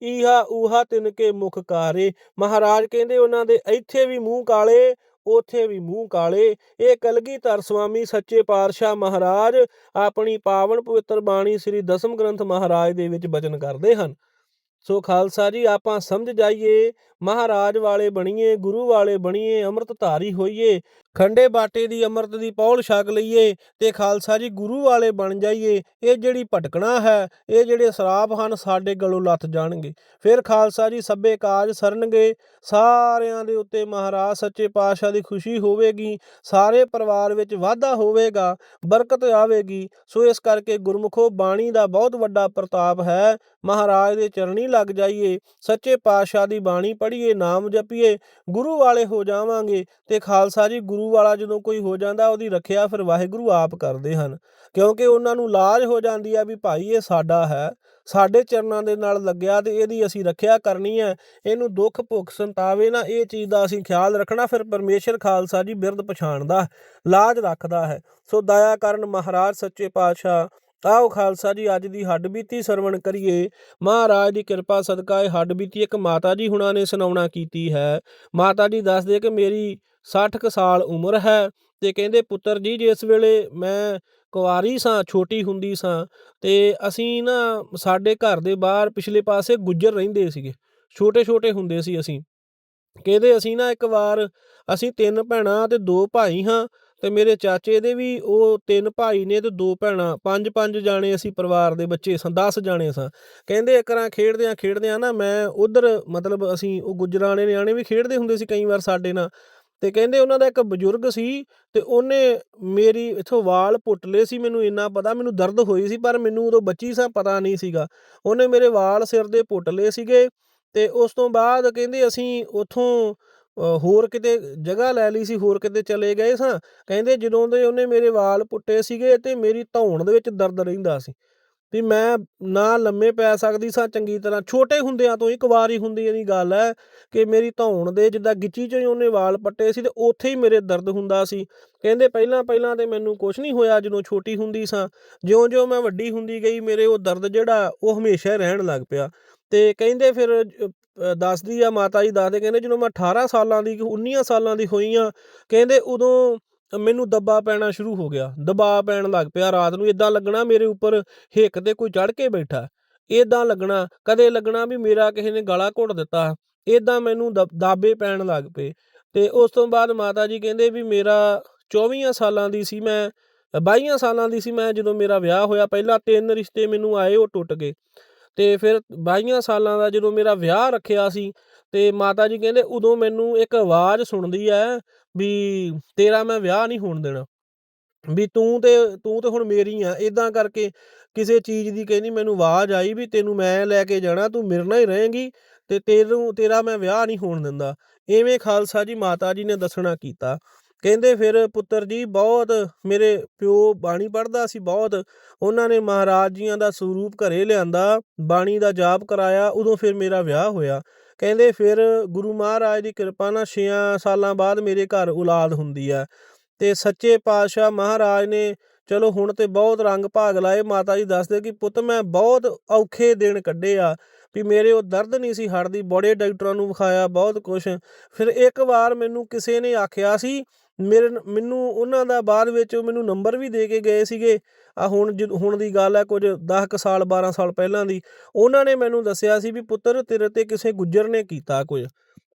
ਈਹਾ ਊਹਾ ਤਿਨਕੇ ਮੁਖ ਕਾਰੇ। ਮਹਾਰਾਜ ਕਹਿੰਦੇ, ਉਹਨਾਂ ਦੇ ਇੱਥੇ ਵੀ ਮੂੰਹ ਕਾਲੇ ਉੱਥੇ ਵੀ ਮੂੰਹ ਕਾਲੇ। ਇਹ ਕਲਗੀਧਰ ਸਵਾਮੀ ਸੱਚੇ ਪਾਤਸ਼ਾਹ ਮਹਾਰਾਜ ਆਪਣੀ ਪਾਵਨ ਪਵਿੱਤਰ ਬਾਣੀ ਸ੍ਰੀ ਦਸਮ ਗ੍ਰੰਥ ਮਹਾਰਾਜ ਦੇ ਵਿੱਚ ਬਚਨ ਕਰਦੇ ਹਨ। ਸੋ ਖਾਲਸਾ ਜੀ, ਆਪਾਂ ਸਮਝ ਜਾਈਏ, ਮਹਾਰਾਜ ਵਾਲੇ ਬਣੀਏ, ਗੁਰੂ ਵਾਲੇ ਬਣੀਏ, ਅੰਮ੍ਰਿਤਧਾਰੀ ਹੋਈਏ। ਖੰਡੇ ਬਾਟੇ ਦੀ ਅੰਮ੍ਰਿਤ ਦੀ ਪੌਲ ਛਕ ਲਈਏ ਤੇ ਖਾਲਸਾ ਜੀ ਗੁਰੂ ਵਾਲੇ ਬਣ ਜਾਈਏ। ਇਹ ਜਿਹੜੀ ਭਟਕਣਾ ਹੈ, ਇਹ ਜਿਹੜੇ ਸਰਾਪ ਹਨ, ਸਾਡੇ ਗਲੋਂ ਲੱਥ ਜਾਣਗੇ। ਫਿਰ ਖਾਲਸਾ ਜੀ ਸੱਬੇ ਕਾਜ ਸਰਨਗੇ। ਸਾਰਿਆਂ ਦੇ ਉੱਤੇ ਮਹਾਰਾਜ ਸੱਚੇ ਪਾਤਸ਼ਾਹ ਦੀ ਖੁਸ਼ੀ ਹੋਵੇਗੀ। ਸਾਰੇ ਪਰਿਵਾਰ ਵਿੱਚ ਵਾਧਾ ਹੋਵੇਗਾ, ਬਰਕਤ ਆਵੇਗੀ। ਸੋ ਇਸ ਕਰਕੇ ਗੁਰਮੁਖੋ ਬਾਣੀ ਦਾ ਬਹੁਤ ਵੱਡਾ ਪ੍ਰਤਾਪ ਹੈ। ਮਹਾਰਾਜ ਦੇ ਚਰਣੀ ਲੱਗ ਜਾਈਏ। ਸੱਚੇ ਪਾਤਸ਼ਾਹ ਦੀ ਬਾਣੀ ਪੜ੍ਹੀਏ, ਨਾਮ ਜਪੀਏ, ਗੁਰੂ ਵਾਲੇ ਹੋ ਜਾਵਾਂਗੇ ਤੇ ਖਾਲਸਾ ਜੀ ਗੁਰੂ ਗੁਰੂ ਵਾਲਾ ਜਦੋਂ ਕੋਈ ਹੋ ਜਾਂਦਾ, ਉਹਦੀ ਰੱਖਿਆ ਫਿਰ ਵਾਹਿਗੁਰੂ ਆਪ ਕਰਦੇ ਹਨ। ਕਿਉਂਕਿ ਉਹਨਾਂ ਨੂੰ ਲਾਜ ਹੋ ਜਾਂਦੀ ਆ ਵੀ ਭਾਈ ਇਹ ਸਾਡਾ ਹੈ, ਸਾਡੇ ਚਰਨਾਂ ਦੇ ਨਾਲ ਲੱਗਿਆ ਤੇ ਇਹਦੀ ਅਸੀਂ ਰੱਖਿਆ ਕਰਨੀ ਹੈ। ਇਹਨੂੰ ਦੁੱਖ, ਭੁੱਖ, ਸੰਤਾਵੇ ਨਾ, ਇਹ ਚੀਜ਼ ਦਾ ਅਸੀਂ ਖਿਆਲ ਰੱਖਣਾ, ਫਿਰ ਪਰਮੇਸ਼ਰ ਖਾਲਸਾ ਜੀ ਬਿਰਧ ਪਛਾਣਦਾ, ਲਾਜ ਰੱਖਦਾ ਹੈ। ਸੋ ਦਇਆ ਕਰਨ ਮਹਾਰਾਜ, ਸੱਚੇ ਪਾਤਸ਼ਾਹ, ਆਓ ਖਾਲਸਾ ਜੀ, ਅੱਜ ਦੀ ਹੱਡ ਬੀਤੀ ਸਰਵਣ ਕਰੀਏ। ਮਹਾਰਾਜ ਦੀ ਕਿਰਪਾ, ਸਦਕਾ ਇਹ ਹੱਡ ਬੀਤੀ ਇੱਕ ਮਾਤਾ ਜੀ ਹੁਣਾਂ ਨੇ ਸੁਣਾਉਣਾ ਕੀਤੀ ਹੈ। ਮਾਤਾ ਜੀ ਦੱਸਦੇ ਕਿ ਮੇਰੀ ਸੱਠ ਕੁ ਸਾਲ ਉਮਰ ਹੈ ਅਤੇ ਕਹਿੰਦੇ ਪੁੱਤਰ ਜੀ ਜਿਸ ਵੇਲੇ ਮੈਂ ਕੁਆਰੀ ਸਾਂ, ਛੋਟੀ ਹੁੰਦੀ ਸਾਂ ਅਤੇ ਅਸੀਂ ਨਾ ਸਾਡੇ ਘਰ ਦੇ ਬਾਹਰ ਪਿਛਲੇ ਪਾਸੇ ਗੁੱਜਰ ਰਹਿੰਦੇ ਸੀਗੇ ਛੋਟੇ ਛੋਟੇ ਹੁੰਦੇ ਸੀ ਅਸੀਂ। ਕਹਿੰਦੇ ਅਸੀਂ ਨਾ ਇੱਕ ਵਾਰ ਅਸੀਂ ਤਿੰਨ ਭੈਣਾਂ ਅਤੇ ਦੋ ਭਾਈ ਹਾਂ ਅਤੇ ਮੇਰੇ ਚਾਚੇ ਦੇ ਵੀ ਉਹ ਤਿੰਨ ਭਾਈ ਨੇ ਅਤੇ ਦੋ ਭੈਣਾਂ ਪੰਜ ਪੰਜ ਜਾਣੇ ਅਸੀਂ ਪਰਿਵਾਰ ਦੇ ਬੱਚੇ ਸਾਂ 10 ਜਾਣੇ ਸਾਂ। ਕਹਿੰਦੇ ਇਕਰਾਂ ਖੇਡਦਿਆਂ ਖੇਡਦਿਆਂ ਨਾ ਮੈਂ ਉਧਰ ਮਤਲਬ ਅਸੀਂ ਉਹ ਗੁੱਜਰਾਂ ਵਾਲੇ ਨਿਆਣੇ ਵੀ ਖੇਡਦੇ ਹੁੰਦੇ ਸੀ ਕਈ ਵਾਰ ਸਾਡੇ ਨਾਲ ਤੇ ਕਹਿੰਦੇ ਉਹਨਾਂ ਦਾ ਇੱਕ ਬਜ਼ੁਰਗ ਸੀ ਤੇ ਉਹਨੇ ਮੇਰੀ ਇੱਥੋਂ ਵਾਲ ਪੁੱਟ ਲਏ ਸੀ, ਮੈਨੂੰ ਇੰਨਾ ਪਤਾ, ਮੈਨੂੰ ਦਰਦ ਹੋਈ ਸੀ, ਪਰ ਮੈਨੂੰ ਉਦੋਂ ਬੱਚੀ ਸਾਂ ਪਤਾ ਨਹੀਂ ਸੀਗਾ। ਉਹਨੇ ਮੇਰੇ ਵਾਲ ਸਿਰ ਦੇ ਪੁੱਟ ਲਏ ਸੀਗੇ ਤੇ ਉਸ ਤੋਂ ਬਾਅਦ ਕਹਿੰਦੇ ਅਸੀਂ ਉੱਥੋਂ ਹੋਰ ਕਿਤੇ ਜਗ੍ਹਾ ਲੈ ਲਈ ਸੀ, ਹੋਰ ਕਿਤੇ ਚਲੇ ਗਏ ਸਾਂ। ਕਹਿੰਦੇ ਜਦੋਂ ਦੇ ਉਹਨੇ ਮੇਰੇ ਵਾਲ ਪੁੱਟੇ ਸੀਗੇ ਤੇ ਮੇਰੀ ਧੌਣ ਦੇ ਵਿੱਚ ਦਰਦ ਰਹਿੰਦਾ ਸੀ। ਵੀ ਮੈਂ ਨਾ ਲੰਮੇ ਪੈ ਸਕਦੀ ਸਾਂ ਚੰਗੀ ਤਰ੍ਹਾਂ। ਛੋਟੇ ਹੁੰਦਿਆਂ ਤੋਂ ਇੱਕ ਵਾਰੀ ਹੁੰਦੀ ਇਹਦੀ ਗੱਲ ਹੈ ਕਿ ਮੇਰੀ ਧੌਣ ਦੇ ਜਿੱਦਾਂ ਗਿੱਚੀ ਚੋਂ ਹੀ ਉਹਨੇ ਵਾਲ ਪੱਟੇ ਸੀ ਤੇ ਉੱਥੇ ਹੀ ਮੇਰੇ ਦਰਦ ਹੁੰਦਾ ਸੀ। ਕਹਿੰਦੇ ਪਹਿਲਾਂ ਪਹਿਲਾਂ ਤੇ ਮੈਨੂੰ ਕੁਝ ਨਹੀਂ ਹੋਇਆ ਜਦੋਂ ਛੋਟੀ ਹੁੰਦੀ ਸਾਂ। ਜਿਉਂ-ਜਿਉਂ ਮੈਂ ਵੱਡੀ ਹੁੰਦੀ ਗਈ ਮੇਰੇ ਉਹ ਦਰਦ ਜਿਹੜਾ ਉਹ ਹਮੇਸ਼ਾ ਰਹਿਣ ਲੱਗ ਪਿਆ। ਤੇ ਕਹਿੰਦੇ ਫਿਰ ਦੱਸਦੀ ਆ ਮਾਤਾ ਜੀ, ਦੱਸਦੇ ਕਹਿੰਦੇ ਜਦੋਂ ਮੈਂ 18 ਸਾਲਾਂ ਦੀ 19 ਸਾਲਾਂ ਦੀ ਹੋਈ ਆ, ਕਹਿੰਦੇ ਉਦੋਂ ਮੈਨੂੰ ਦੱਬਾ ਪੈਣਾ ਸ਼ੁਰੂ ਹੋ ਗਿਆ। ਦਬਾਅ ਪੈਣ ਲੱਗ ਪਿਆ, ਰਾਤ ਨੂੰ ਇਦਾਂ ਲੱਗਣਾ ਮੇਰੇ ਉੱਪਰ ਹਿੱਕ ਤੇ ਕੋਈ ਚੜ ਕੇ ਬੈਠਾ। ਇਦਾਂ ਲੱਗਣਾ, ਕਦੇ ਲੱਗਣਾ ਵੀ ਮੇਰਾ ਕਿਸੇ ਨੇ ਗਲਾ ਘੁੱਟ ਦਿੱਤਾ। ਇਦਾਂ ਮੈਨੂੰ ਦਬ- ਦਾਬੇ ਪੈਣ ਲੱਗ ਪਏ। ਤੇ ਉਸ ਤੋਂ ਬਾਅਦ ਮਾਤਾ ਜੀ ਕਹਿੰਦੇ ਵੀ ਮੇਰਾ 24 ਸਾਲਾਂ ਦੀ ਸੀ ਮੈਂ 22 ਸਾਲਾਂ ਦੀ ਸੀ ਮੈਂ ਜਦੋਂ ਮੇਰਾ ਵਿਆਹ ਹੋਇਆ। ਪਹਿਲਾਂ ਤਿੰਨ ਰਿਸ਼ਤੇ ਮੈਨੂੰ ਆਏ, ਉਹ ਟੁੱਟ ਗਏ। ਤੇ ਫਿਰ 22 ਸਾਲਾਂ ਦਾ ਜਦੋਂ ਮੇਰਾ ਵਿਆਹ ਰੱਖਿਆ ਸੀ, ਤੇ ਮਾਤਾ ਜੀ ਕਹਿੰਦੇ ਉਦੋਂ ਮੈਨੂੰ ਇੱਕ ਆਵਾਜ਼ ਸੁਣਦੀ ਹੈ ਵੀ ਤੇਰਾ ਮੈਂ ਵਿਆਹ ਨਹੀਂ ਹੋਣ ਦੇਣਾ। ਵੀ ਤੂੰ ਤੇ ਤੂੰ ਤੇ ਹੁਣ ਮੇਰੀ ਆ ਇਦਾਂ ਕਰਕੇ ਕਿਸੇ ਚੀਜ਼ ਦੀ ਕਹਿੰਦੀ ਮੈਨੂੰ ਆਵਾਜ਼ ਆਈ ਵੀ ਤੈਨੂੰ ਮੈਂ ਲੈ ਕੇ ਜਾਣਾ, ਤੂੰ ਮੇਰੇ ਨਾਲ ਹੀ ਰਹੇਂਗੀ ਤੇ ਤੈਨੂੰ ਤੇਰਾ ਮੈਂ ਵਿਆਹ ਨਹੀਂ ਹੋਣ ਦਿੰਦਾ। ਐਵੇਂ ਖਾਲਸਾ ਜੀ, ਮਾਤਾ ਜੀ ਨੇ ਦੱਸਣਾ ਕੀਤਾ। ਕਹਿੰਦੇ ਫਿਰ ਪੁੱਤਰ ਜੀ, ਬਹੁਤ ਮੇਰੇ ਪਿਓ ਬਾਣੀ ਪੜ੍ਹਦਾ ਸੀ, ਬਹੁਤ। ਉਹਨਾਂ ਨੇ ਮਹਾਰਾਜ ਜੀਆਂ ਦਾ ਸਰੂਪ ਘਰੇ ਲਿਆਂਦਾ, ਬਾਣੀ ਦਾ ਜਾਪ ਕਰਾਇਆ, ਉਦੋਂ ਫਿਰ ਮੇਰਾ ਵਿਆਹ ਹੋਇਆ। ਕਹਿੰਦੇ ਫਿਰ ਗੁਰੂ ਮਹਾਰਾਜ ਦੀ ਕਿਰਪਾ ਨਾਲ 6 ਸਾਲਾਂ ਬਾਅਦ ਮੇਰੇ ਘਰ ਔਲਾਦ ਹੁੰਦੀ ਆ ਅਤੇ ਸੱਚੇ ਪਾਤਸ਼ਾਹ ਮਹਾਰਾਜ ਨੇ, ਚਲੋ ਹੁਣ ਤਾਂ ਬਹੁਤ ਰੰਗ ਭਾਗ ਲਾਏ, ਮਾਤਾ ਜੀ ਦੱਸਦੇ ਕਿ ਪੁੱਤ ਮੈਂ ਬਹੁਤ ਔਖੇ ਦਿਨ ਕੱਢੇ ਆ, ਵੀ ਮੇਰੇ ਉਹ ਦਰਦ ਨਹੀਂ ਸੀ ਹਟਦੀ, ਬੜੇ ਡਾਕਟਰਾਂ ਨੂੰ ਵਿਖਾਇਆ ਬਹੁਤ ਕੁਛ। ਫਿਰ ਇੱਕ ਵਾਰ ਮੈਨੂੰ ਕਿਸੇ ਨੇ ਆਖਿਆ ਸੀ ਮੇਰੇ ਮੈਨੂੰ ਉਹਨਾਂ ਦਾ ਬਾਅਦ ਵਿੱਚ ਮੈਨੂੰ ਨੰਬਰ ਵੀ ਦੇ ਕੇ ਗਏ ਸੀਗੇ। ਆ ਹੁਣ ਜਦ- ਹੁਣ ਦੀ ਗੱਲ ਹੈ ਕੁਝ 10 ਕੁ ਸਾਲ 12 ਸਾਲ ਪਹਿਲਾਂ ਦੀ। ਉਹਨਾਂ ਨੇ ਮੈਨੂੰ ਦੱਸਿਆ ਸੀ ਵੀ ਪੁੱਤਰ ਤੇਰੇ ਤੇ ਕਿਸੇ ਗੁੱਜਰ ਨੇ ਕੀਤਾ ਕੁਝ।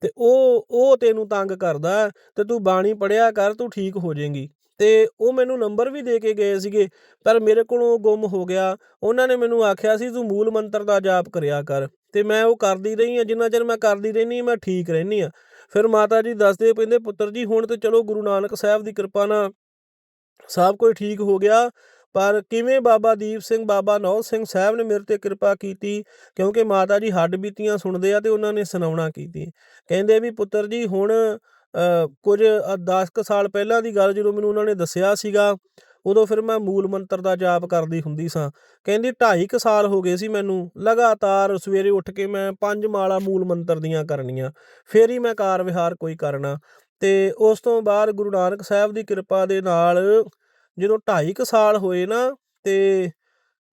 ਤੇ ਉਹ ਉਹ ਤੈਨੂੰ ਤੰਗ ਕਰਦਾ ਹੈ ਤੇ ਤੂੰ ਬਾਣੀ ਪੜਿਆ ਕਰ, ਤੂੰ ਠੀਕ ਹੋ ਜਾਏਂਗੀ। ਤੇ ਉਹ ਮੈਨੂੰ ਨੰਬਰ ਵੀ ਦੇ ਕੇ ਗਏ ਸੀਗੇ, ਪਰ ਮੇਰੇ ਕੋਲੋਂ ਗੁੰਮ ਹੋ ਗਿਆ। ਉਹਨਾਂ ਨੇ ਮੈਨੂੰ ਆਖਿਆ ਸੀ, ਤੂੰ ਮੂਲ ਮੰਤਰ ਦਾ ਜਾਪ ਕਰਿਆ ਕਰ। ਤੇ ਮੈਂ ਉਹ ਕਰਦੀ ਰਹੀ ਆ ਜਿੰਨਾ ਚਿਰ ਮੈਂ ਕਰਦੀ ਰਹਿਨੀ ਮੈਂ ਠੀਕ ਰਹਿਨੀ ਆ ਫਿਰ ਮਾਤਾ ਜੀ ਦੱਸਦੇ ਕਹਿੰਦੇ ਪੁੱਤਰ ਜੀ, ਹੁਣ ਤੇ ਚਲੋ ਗੁਰੂ ਨਾਨਕ ਸਾਹਿਬ ਦੀ ਕਿਰਪਾ ਨਾਲ ਸਭ ਕੁਝ ਠੀਕ ਹੋ ਗਿਆ, ਪਰ ਕਿਵੇਂ ਬਾਬਾ ਦੀਪ ਸਿੰਘ, ਬਾਬਾ ਨੌ ਸਿੰਘ ਸਾਹਿਬ ਨੇ ਮੇਰੇ ਤੇ ਕਿਰਪਾ ਕੀਤੀ? ਕਿਉਂਕਿ ਮਾਤਾ ਜੀ ਹੱਡ ਬੀਤੀਆਂ ਸੁਣਦੇ ਆ ਤੇ ਉਹਨਾਂ ਨੇ ਸੁਣਾਉਣਾ ਕੀਤੀ ਕਹਿੰਦੇ ਵੀ, ਪੁੱਤਰ ਜੀ, ਹੁਣ ਕੁਝ 10 ਕੁ ਸਾਲ ਪਹਿਲਾਂ ਦੀ ਗੱਲ ਜਦੋਂ ਮੈਨੂੰ ਉਹਨਾਂ ਨੇ ਦੱਸਿਆ ਸੀਗਾ ਉਦੋਂ ਫਿਰ ਮੈਂ ਮੂਲ ਮੰਤਰ ਦਾ ਜਾਪ ਕਰਦੀ ਹੁੰਦੀ ਸਾਂ। ਕਹਿੰਦੀ ਢਾਈ ਕੁ ਸਾਲ ਹੋ ਗਏ ਸੀ ਮੈਨੂੰ, ਲਗਾਤਾਰ ਸਵੇਰੇ ਉੱਠ ਕੇ ਮੈਂ ਪੰਜ ਮਾਲਾ ਮੂਲ ਮੰਤਰ ਦੀਆਂ ਕਰਨੀਆਂ, ਫਿਰ ਹੀ ਮੈਂ ਕਾਰ ਵਿਹਾਰ ਕੋਈ ਕਰਨਾ। ਤੇ ਉਸ ਤੋਂ ਬਾਅਦ ਗੁਰੂ ਨਾਨਕ ਸਾਹਿਬ ਦੀ ਕਿਰਪਾ ਦੇ ਨਾਲ ਜਦੋਂ ਢਾਈ ਕੁ ਸਾਲ ਹੋਏ ਨਾ, ਤੇ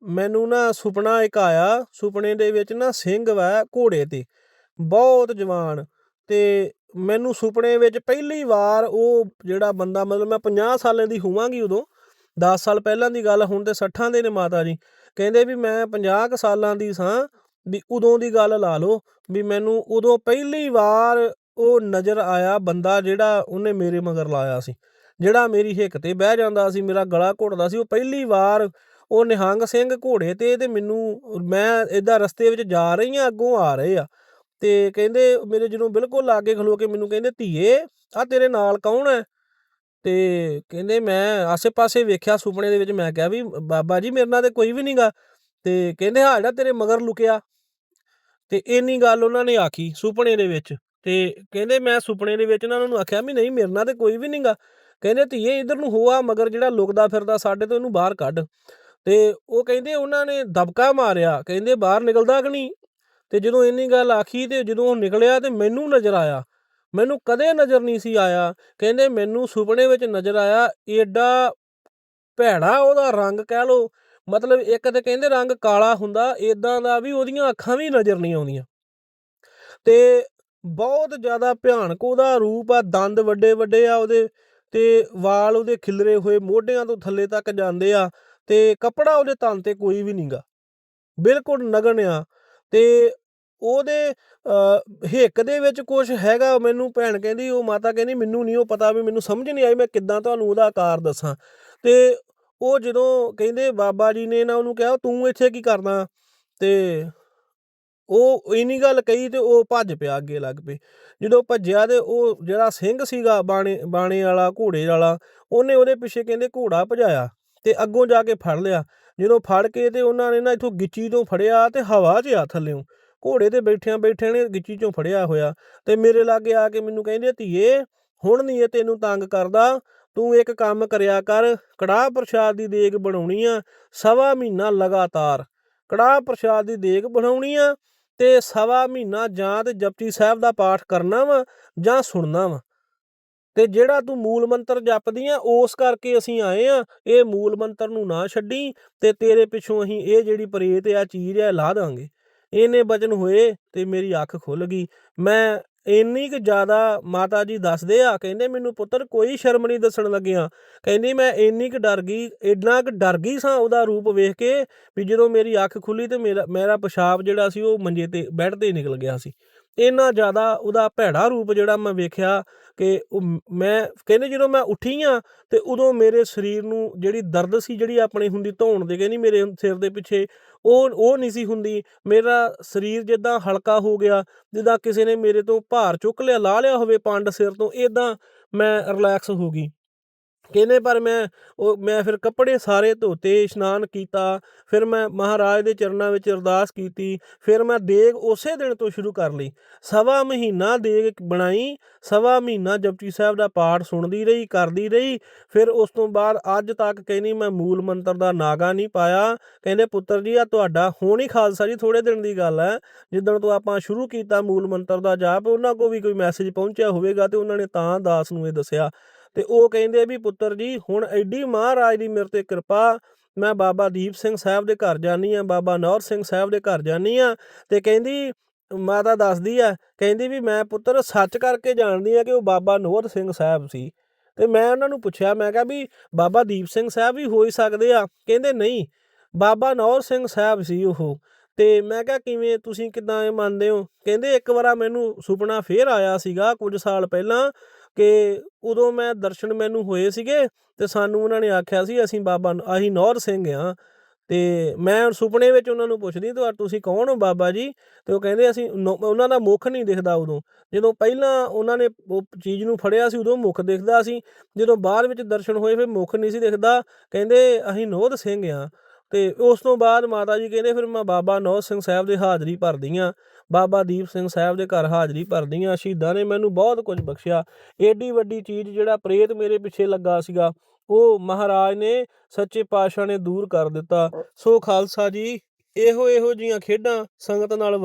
ਮੈਨੂੰ ਨਾ ਸੁਪਨਾ ਇੱਕ ਆਇਆ, ਸੁਪਨੇ ਦੇ ਵਿੱਚ ਨਾ ਸਿੰਘ ਵੈ ਘੋੜੇ ਤੇ, ਬਹੁਤ ਜਵਾਨ। ਤੇ ਮੈਨੂੰ ਸੁਪਨੇ ਵਿੱਚ ਪਹਿਲੀ ਵਾਰ ਉਹ ਜਿਹੜਾ ਬੰਦਾ, ਮਤਲਬ ਮੈਂ 50 ਸਾਲਾਂ ਦੀ ਹੋਵਾਂਗੀ ਉਦੋਂ ਦਸ ਸਾਲ ਪਹਿਲਾਂ ਦੀ ਗੱਲ ਹੁਣ ਤਾਂ ਸੱਠਾਂ ਦੇ ਨੇ ਮਾਤਾ ਜੀ। ਕਹਿੰਦੇ ਵੀ ਮੈਂ 50 ਕੁ ਸਾਲਾਂ ਦੀ ਸਾਂ, ਵੀ ਉਦੋਂ ਦੀ ਗੱਲ ਲਾ ਲਓ, ਵੀ ਮੈਨੂੰ ਉਦੋਂ ਪਹਿਲੀ ਵਾਰ ਉਹ ਨਜ਼ਰ ਆਇਆ ਬੰਦਾ ਜਿਹੜਾ ਉਹਨੇ ਮੇਰੇ ਮਗਰ ਲਾਇਆ ਸੀ। ਜਿਹੜਾ ਮੇਰੀ ਹਿੱਕ ਤੇ ਬਹਿ ਜਾਂਦਾ ਸੀ, ਮੇਰਾ ਗਲਾ ਘੁੱਟਦਾ ਸੀ, ਉਹ ਪਹਿਲੀ ਵਾਰ ਉਹ ਨਿਹੰਗ ਸਿੰਘ ਘੋੜੇ ਤੇ ਤੇ ਮੈਨੂੰ, ਮੈਂ ਇਦਾਂ ਰਸਤੇ ਵਿੱਚ ਜਾ ਰਹੀ ਆ ਅੱਗੋਂ ਆ ਰਹੇ ਆ। ਤੇ ਕਹਿੰਦੇ ਮੇਰੇ ਜਦੋਂ ਬਿਲਕੁਲ ਲਾਗੇ ਖਲੋ ਕੇ ਮੈਨੂੰ ਕਹਿੰਦੇ, ਧੀਏ ਆ ਤੇਰੇ ਨਾਲ ਕੌਣ ਹੈ? ਤੇ ਕਹਿੰਦੇ ਮੈਂ ਆਸੇ-ਪਾਸੇ ਵੇਖਿਆ, ਸੁਪਨੇ ਦੇ ਵਿੱਚ ਮੈਂ ਕਿਹਾ ਵੀ, ਬਾਬਾ ਜੀ, ਮੇਰੇ ਨਾਲ ਤੇ ਕੋਈ ਵੀ ਨਹੀਂਗਾ ਤੇ ਕਹਿੰਦੇ ਆ ਜਿਹੜਾ ਤੇਰੇ ਮਗਰ ਲੁਕਿਆ। ਤੇ ਇੰਨੀ ਗੱਲ ਉਹਨਾਂ ਨੇ ਆਖੀ ਸੁਪਨੇ ਦੇ ਵਿੱਚ। ਤੇ ਕਹਿੰਦੇ, ਮੈਂ ਸੁਪਨੇ ਦੇ ਵਿੱਚ ਨਾ ਉਹਨਾਂ ਨੂੰ ਆਖਿਆ ਵੀ, ਨਹੀਂ, ਮੇਰੇ ਨਾਲ ਤੇ ਕੋਈ ਵੀ ਨਹੀਂਗਾ ਕਹਿੰਦੇ, ਧੀਏ, ਇਧਰ ਨੂੰ ਹੋਆ ਮਗਰ ਜਿਹੜਾ ਲੁਕਦਾ ਫਿਰਦਾ, ਸਾਡੇ ਤੋਂ ਇਹਨੂੰ ਬਾਹਰ ਕੱਢ। ਤੇ ਉਹ ਕਹਿੰਦੇ, ਉਹਨਾਂ ਨੇ ਦਬਕਾ ਮਾਰਿਆ। ਕਹਿੰਦੇ, ਬਾਹਰ ਨਿਕਲਦਾ ਕਿ ਨਹੀਂ? ਤੇ ਜਦੋਂ ਇੰਨੀ ਗੱਲ ਆਖੀ ਤੇ ਜਦੋਂ ਉਹ ਨਿਕਲਿਆ ਤੇ ਮੈਨੂੰ ਨਜ਼ਰ ਆਇਆ। ਮੈਨੂੰ ਕਦੇ ਨਜ਼ਰ ਨਹੀਂ ਸੀ ਆਇਆ। ਕਹਿੰਦੇ ਮੈਨੂੰ ਸੁਪਨੇ ਵਿੱਚ ਨਜ਼ਰ ਆਇਆ, ਏਡਾ ਭੈੜਾ ਉਹਦਾ ਰੰਗ ਕਹਿ ਲੋ ਮਤਲਬ ਇੱਕ ਤੇ ਕਹਿੰਦੇ ਰੰਗ ਕਾਲਾ ਹੁੰਦਾ, ਏਦਾਂ ਦਾ ਵੀ ਉਹਦੀਆਂ ਅੱਖਾਂ ਵੀ ਨਜ਼ਰ ਨਹੀਂ ਆਉਂਦੀਆਂ। ਤੇ ਬਹੁਤ ਜ਼ਿਆਦਾ ਭਿਆਨਕ ਉਹਦਾ ਰੂਪ ਆ, ਦੰਦ ਵੱਡੇ ਵੱਡੇ ਆ ਉਹਦੇ ਤੇ ਵਾਲ ਉਹਦੇ ਖਿਲਰੇ ਹੋਏ, ਮੋਢਿਆਂ ਤੋਂ ਥੱਲੇ ਤੱਕ ਜਾਂਦੇ ਆ ਤੇ ਕੱਪੜਾ ਉਹਦੇ ਤਨ ਤੇ ਕੋਈ ਵੀ ਨਹੀਂਗਾ ਬਿਲਕੁਲ ਨਗਨ ਆ ਤੇ ਉਹਦੇ ਹਿੱਕ ਦੇ ਵਿੱਚ ਕੁਝ ਹੈਗਾ, ਮੈਨੂੰ ਭੈਣ ਕਹਿੰਦੀ, ਉਹ ਮਾਤਾ ਕਹਿੰਦੀ, ਮੈਨੂੰ ਨਹੀਂ ਉਹ ਪਤਾ ਵੀ ਮੈਨੂੰ ਸਮਝ ਨਹੀਂ ਆਈ, ਮੈਂ ਕਿੱਦਾਂ ਤੁਹਾਨੂੰ ਉਹਦਾ ਆਕਾਰ ਦੱਸਾਂ? ਤੇ ਉਹ ਜਦੋਂ ਕਹਿੰਦੇ, ਬਾਬਾ ਜੀ ਨੇ ਨਾ ਉਹਨੂੰ ਕਿਹਾ, ਤੂੰ ਇੱਥੇ ਕੀ ਕਰਦਾ ਤੇ ਉਹ ਇੰਨੀ ਗੱਲ ਕਹੀ ਤੇ ਉਹ ਭੱਜ ਪਿਆ ਅੱਗੇ ਲੱਗ ਪਈ ਜਦੋਂ ਭੱਜਿਆ ਤੇ ਉਹ ਜਿਹੜਾ ਸਿੰਘ ਸੀਗਾ, ਬਾਣੇ ਬਾਣੇ ਵਾਲਾ, ਘੋੜੇ ਵਾਲਾ, ਉਹਨੇ ਉਹਦੇ ਪਿੱਛੇ ਕਹਿੰਦੇ, ਘੋੜਾ ਭਜਾਇਆ ਤੇ ਅੱਗੋਂ ਜਾ ਕੇ ਫੜ ਲਿਆ। ਜਦੋਂ ਫੜ ਕੇ ਤੇ ਉਹਨਾਂ ਨੇ ਨਾ ਇਥੋਂ ਗਿੱਚੀ ਤੋਂ ਫੜਿਆ ਤੇ ਹਵਾ 'ਚ ਆ ਥੱਲਿਓਂ। ਘੋੜੇ ਤੇ ਬੈਠਿਆਂ ਬੈਠਿਆਂ ਨੇ ਗਿੱਚੀ 'ਚੋਂ ਫੜਿਆ ਹੋਇਆ ਤੇ ਮੇਰੇ ਲਾਗੇ ਆ ਕੇ ਮੈਨੂੰ ਕਹਿੰਦੇ ਧੀਏ, ਹੁਣ ਨਹੀਂ ਇਹ ਤੈਨੂੰ ਤੰਗ ਕਰਦਾ, ਤੂੰ ਇੱਕ ਕੰਮ ਕਰਿਆ ਕਰ, ਕੜਾਹ ਪ੍ਰਸ਼ਾਦ ਦੀ ਦੇਗ ਬਣਾਉਣੀ ਆ, ਸਵਾ ਮਹੀਨਾ ਲਗਾਤਾਰ। ਕੜਾਹ ਪ੍ਰਸ਼ਾਦ ਦੀ ਦੇਗ ਬਣਾਉਣੀ ਆ ਤੇ ਸਵਾ ਮਹੀਨਾ ਜਾਂ ਤੇ ਜਪਜੀ ਸਾਹਿਬ ਦਾ ਪਾਠ ਕਰਨਾ ਵਾ ਜਾਂ ਸੁਣਨਾ ਵਾ। ਤੇ ਜਿਹੜਾ ਤੂੰ ਮੂਲ ਮੰਤਰ ਜਪਦੀ ਆ, ਉਸ ਕਰਕੇ ਅਸੀਂ ਆਏ ਆ, ਇਹ ਮੂਲ ਮੰਤਰ ਨੂੰ ਨਾ ਛੱਡੀ ਤੇ ਤੇਰੇ ਪਿੱਛੋਂ ਅਸੀਂ ਇਹ ਜਿਹੜੀ ਪ੍ਰੇਤ ਆ ਚੀਜ਼ ਆ ਲਾ ਦਾਂਗੇ। ਇੰਨੇ ਵਚਨ ਹੋਏ ਤੇ ਮੇਰੀ ਅੱਖ ਖੁੱਲ ਗਈ। ਮੈਂ ਇੰਨੀ ਕੁ ਜ਼ਿਆਦਾ ਮਾਤਾ ਜੀ ਦੱਸਦੇ ਆ, ਕਹਿੰਦੇ ਮੈਨੂੰ ਪੁੱਤਰ ਕੋਈ ਸ਼ਰਮ ਨਹੀਂ ਦੱਸਣ ਲੱਗਿਆ। ਕਹਿੰਦੀ ਮੈਂ ਇੰਨੀ ਕੁ ਡਰ ਗਈ, ਇੰਨਾ ਕੁ ਡਰ ਗਈ ਸਾਂ ਉਹਦਾ ਰੂਪ ਵੇਖ ਕੇ ਵੀ ਜਦੋਂ ਮੇਰੀ ਅੱਖ ਖੁੱਲੀ ਤੇ ਮੇਰਾ ਮੇਰਾ ਪਿਸ਼ਾਬ ਜਿਹੜਾ ਸੀ ਉਹ ਮੰਜੇ ਤੇ ਬੈੱਡ ਤੇ ਨਿਕਲ ਗਿਆ ਸੀ। ਇੰਨਾ ਜ਼ਿਆਦਾ ਉਹਦਾ ਭੈੜਾ ਰੂਪ ਜਿਹੜਾ ਮੈਂ ਵੇਖਿਆ ਕਿ ਉਹ ਮੈਂ ਕਹਿੰਦੇ ਜਦੋਂ ਮੈਂ ਉੱਠੀ ਆ ਤੇ ਉਦੋਂ ਮੇਰੇ ਸਰੀਰ ਨੂੰ ਜਿਹੜੀ ਦਰਦ ਸੀ ਜਿਹੜੀ ਆਪਣੇ ਹੁੰਦੀ ਧੌਣ ਦੇ, ਕਹਿੰਦੀ ਮੇਰੇ ਸਿਰ ਦੇ ਪਿੱਛੇ ਉਹ ਉਹ ਨਹੀਂ ਸੀ ਹੁੰਦੀ। ਮੇਰਾ ਸਰੀਰ ਜਿੱਦਾਂ ਹਲਕਾ ਹੋ ਗਿਆ, ਜਿੱਦਾਂ ਕਿਸੇ ਨੇ ਮੇਰੇ ਤੋਂ ਭਾਰ ਚੁੱਕ ਲਿਆ ਲਾਹ ਲਿਆ ਹੋਵੇ ਪੰਡ ਸਿਰ ਤੋਂ ਇੱਦਾਂ ਮੈਂ ਰਿਲੈਕਸ ਹੋ ਗਈ। ਕਹਿੰਦੇ, ਪਰ ਮੈਂ ਉਹ, ਮੈਂ ਫਿਰ ਕੱਪੜੇ ਸਾਰੇ ਧੋਤੇ, ਇਸ਼ਨਾਨ ਕੀਤਾ, ਫਿਰ ਮੈਂ ਮਹਾਰਾਜ ਦੇ ਚਰਨਾਂ ਵਿੱਚ ਅਰਦਾਸ ਕੀਤੀ, ਫਿਰ ਮੈਂ ਦੇਗ ਉਸੇ ਦਿਨ ਤੋਂ ਸ਼ੁਰੂ ਕਰ ਲਈ। ਸਵਾ ਮਹੀਨਾ ਦੇਗ ਬਣਾਈ, ਸਵਾ ਮਹੀਨਾ ਜਪਜੀ ਸਾਹਿਬ ਦਾ ਪਾਠ ਸੁਣਦੀ ਰਹੀ, ਕਰਦੀ ਰਹੀ, ਫਿਰ ਉਸ ਤੋਂ ਬਾਅਦ ਅੱਜ ਤੱਕ ਕਹਿੰਦੀ, ਮੈਂ ਮੂਲ ਮੰਤਰ ਦਾ ਨਾਗਾ ਨਹੀਂ ਪਾਇਆ। ਕਹਿੰਦੇ, ਪੁੱਤਰ ਜੀ ਆ ਤੁਹਾਡਾ ਹੁਣ ਹੀ ਖਾਲਸਾ ਜੀ ਥੋੜੇ ਦਿਨ ਦੀ ਗੱਲ ਹੈ। ਜਿੱਦਣ ਤੋਂ ਆਪਾਂ ਸ਼ੁਰੂ ਕੀਤਾ ਮੂਲ ਮੰਤਰ ਦਾ ਜਾਪ, ਉਹਨਾਂ ਕੋ ਵੀ ਕੋਈ ਮੈਸੇਜ ਪਹੁੰਚਿਆ ਹੋਵੇਗਾ ਤੇ ਉਹਨਾਂ ਨੇ ਤਾਂ ਦਾਸ ਨੂੰ ਇਹ ਦੱਸਿਆ। ਤੇ ਉਹ ਕਹਿੰਦੇ ਵੀ ਪੁੱਤਰ ਜੀ, ਹੁਣ ਐਡੀ ਮਹਾਰਾਜ ਦੀ ਮੇਰੇ ਤੇ ਕਿਰਪਾ, ਮੈਂ ਬਾਬਾ ਦੀਪ ਸਿੰਘ ਸਾਹਿਬ ਦੇ ਘਰ ਜਾਨੀ ਆ ਬਾਬਾ ਨੌਰ ਸਿੰਘ ਸਾਹਿਬ ਦੇ ਘਰ ਜਾਨੀ ਆ ਤੇ ਕਹਿੰਦੀ, ਮਾਤਾ ਦੱਸਦੀ ਆ, ਕਹਿੰਦੀ ਵੀ ਮੈਂ ਪੁੱਤਰ ਸੱਚ ਕਰਕੇ ਜਾਣਦੀ ਆ ਕਿ ਉਹ ਬਾਬਾ ਨੌਰ ਸਿੰਘ ਸਾਹਿਬ ਸੀ। ਤੇ ਮੈਂ ਉਹਨਾਂ ਨੂੰ ਪੁੱਛਿਆ, ਮੈਂ ਕਿਹਾ ਵੀ ਬਾਬਾ ਦੀਪ ਸਿੰਘ ਸਾਹਿਬ ਵੀ ਹੋ ਹੀ ਸਕਦੇ ਆ? ਕਹਿੰਦੇ ਨਹੀਂ, ਬਾਬਾ ਨੌਰ ਸਿੰਘ ਸਾਹਿਬ ਸੀ ਉਹ। ਤੇ ਮੈਂ ਕਿਹਾ ਕਿਵੇਂ ਤੁਸੀਂ ਕਿਦਾਂ ਇਹ ਮੰਨਦੇ ਹੋ? ਕਹਿੰਦੇ ਇੱਕ ਵਾਰਾ ਮੈਨੂੰ ਸੁਪਨਾ ਫੇਰ ਆਇਆ ਸੀਗਾ ਕੁਝ ਸਾਲ ਪਹਿਲਾਂ ਕਿ ਉਦੋਂ ਮੈਂ ਦਰਸ਼ਨ ਮੈਨੂੰ ਹੋਏ ਸੀਗੇ ਤੇ ਸਾਨੂੰ ਉਹਨਾਂ ਨੇ ਆਖਿਆ ਸੀ, ਅਸੀਂ ਬਾਬਾ ਅਸੀਂ ਨੌਰ ਸਿੰਘ ਆ ਤੇ ਮੈਂ ਸੁਪਨੇ ਵਿੱਚ ਉਹਨਾਂ ਨੂੰ ਪੁੱਛਦੀ ਤੁਹਾ ਤੁਸੀਂ ਕੌਣ ਹੋ ਬਾਬਾ ਜੀ? ਤੇ ਉਹ ਕਹਿੰਦੇ, ਅਸੀਂ ਉਹਨਾਂ ਦਾ ਮੁਖ ਨਹੀਂ ਦਿਖਦਾ ਉਦੋਂ। ਜਦੋਂ ਪਹਿਲਾਂ ਉਹਨਾਂ ਨੇ ਉਹ ਚੀਜ਼ ਨੂੰ ਫੜਿਆ ਸੀ, ਉਦੋਂ ਮੁਖ ਦਿਖਦਾ ਸੀ। ਜਦੋਂ ਬਾਅਦ ਵਿੱਚ ਦਰਸ਼ਨ ਹੋਏ, ਫਿਰ ਮੁਖ ਨਹੀਂ ਸੀ ਦਿਖਦਾ। ਕਹਿੰਦੇ, ਅਸੀਂ ਨੋਧ ਸਿੰਘ ਆ ਤੇ ਉਸ ਤੋਂ ਬਾਅਦ ਮਾਤਾ ਜੀ ਕਹਿੰਦੇ, ਫਿਰ ਮੈਂ ਬਾਬਾ ਨੌਧ ਸਿੰਘ ਸਾਹਿਬ ਦੇ ਹਾਜ਼ਰੀ ਭਰਦੀ ਭਰਦੀਆਂ ਬਾਬਾ ਦੀਪ ਸਿੰਘ ਸਾਹਿਬ ਦੇ ਘਰ ਹਾਜ਼ਰੀ ਭਰਦੀਆਂ। ਸ਼ਹੀਦਾਂ ਨੇ ਮੈਨੂੰ ਬਹੁਤ ਕੁਝ ਬਖਸ਼ਿਆ। ਏਡੀ ਵੱਡੀ ਚੀਜ਼ ਜਿਹੜਾ ਪ੍ਰੇਤ ਮੇਰੇ ਪਿੱਛੇ ਲੱਗਾ ਸੀਗਾ, ਉਹ ਮਹਾਰਾਜ ਨੇ ਸੱਚੇ ਪਾਤਸ਼ਾਹ ਨੇ ਦੂਰ ਕਰ ਦਿੱਤਾ। ਸੋ ਖਾਲਸਾ ਜੀ, ਇਹੋ ਇਹੋ ਜੀਆਂ ਖੇਡਾਂ ਸੰਗਤ ਨਾਲ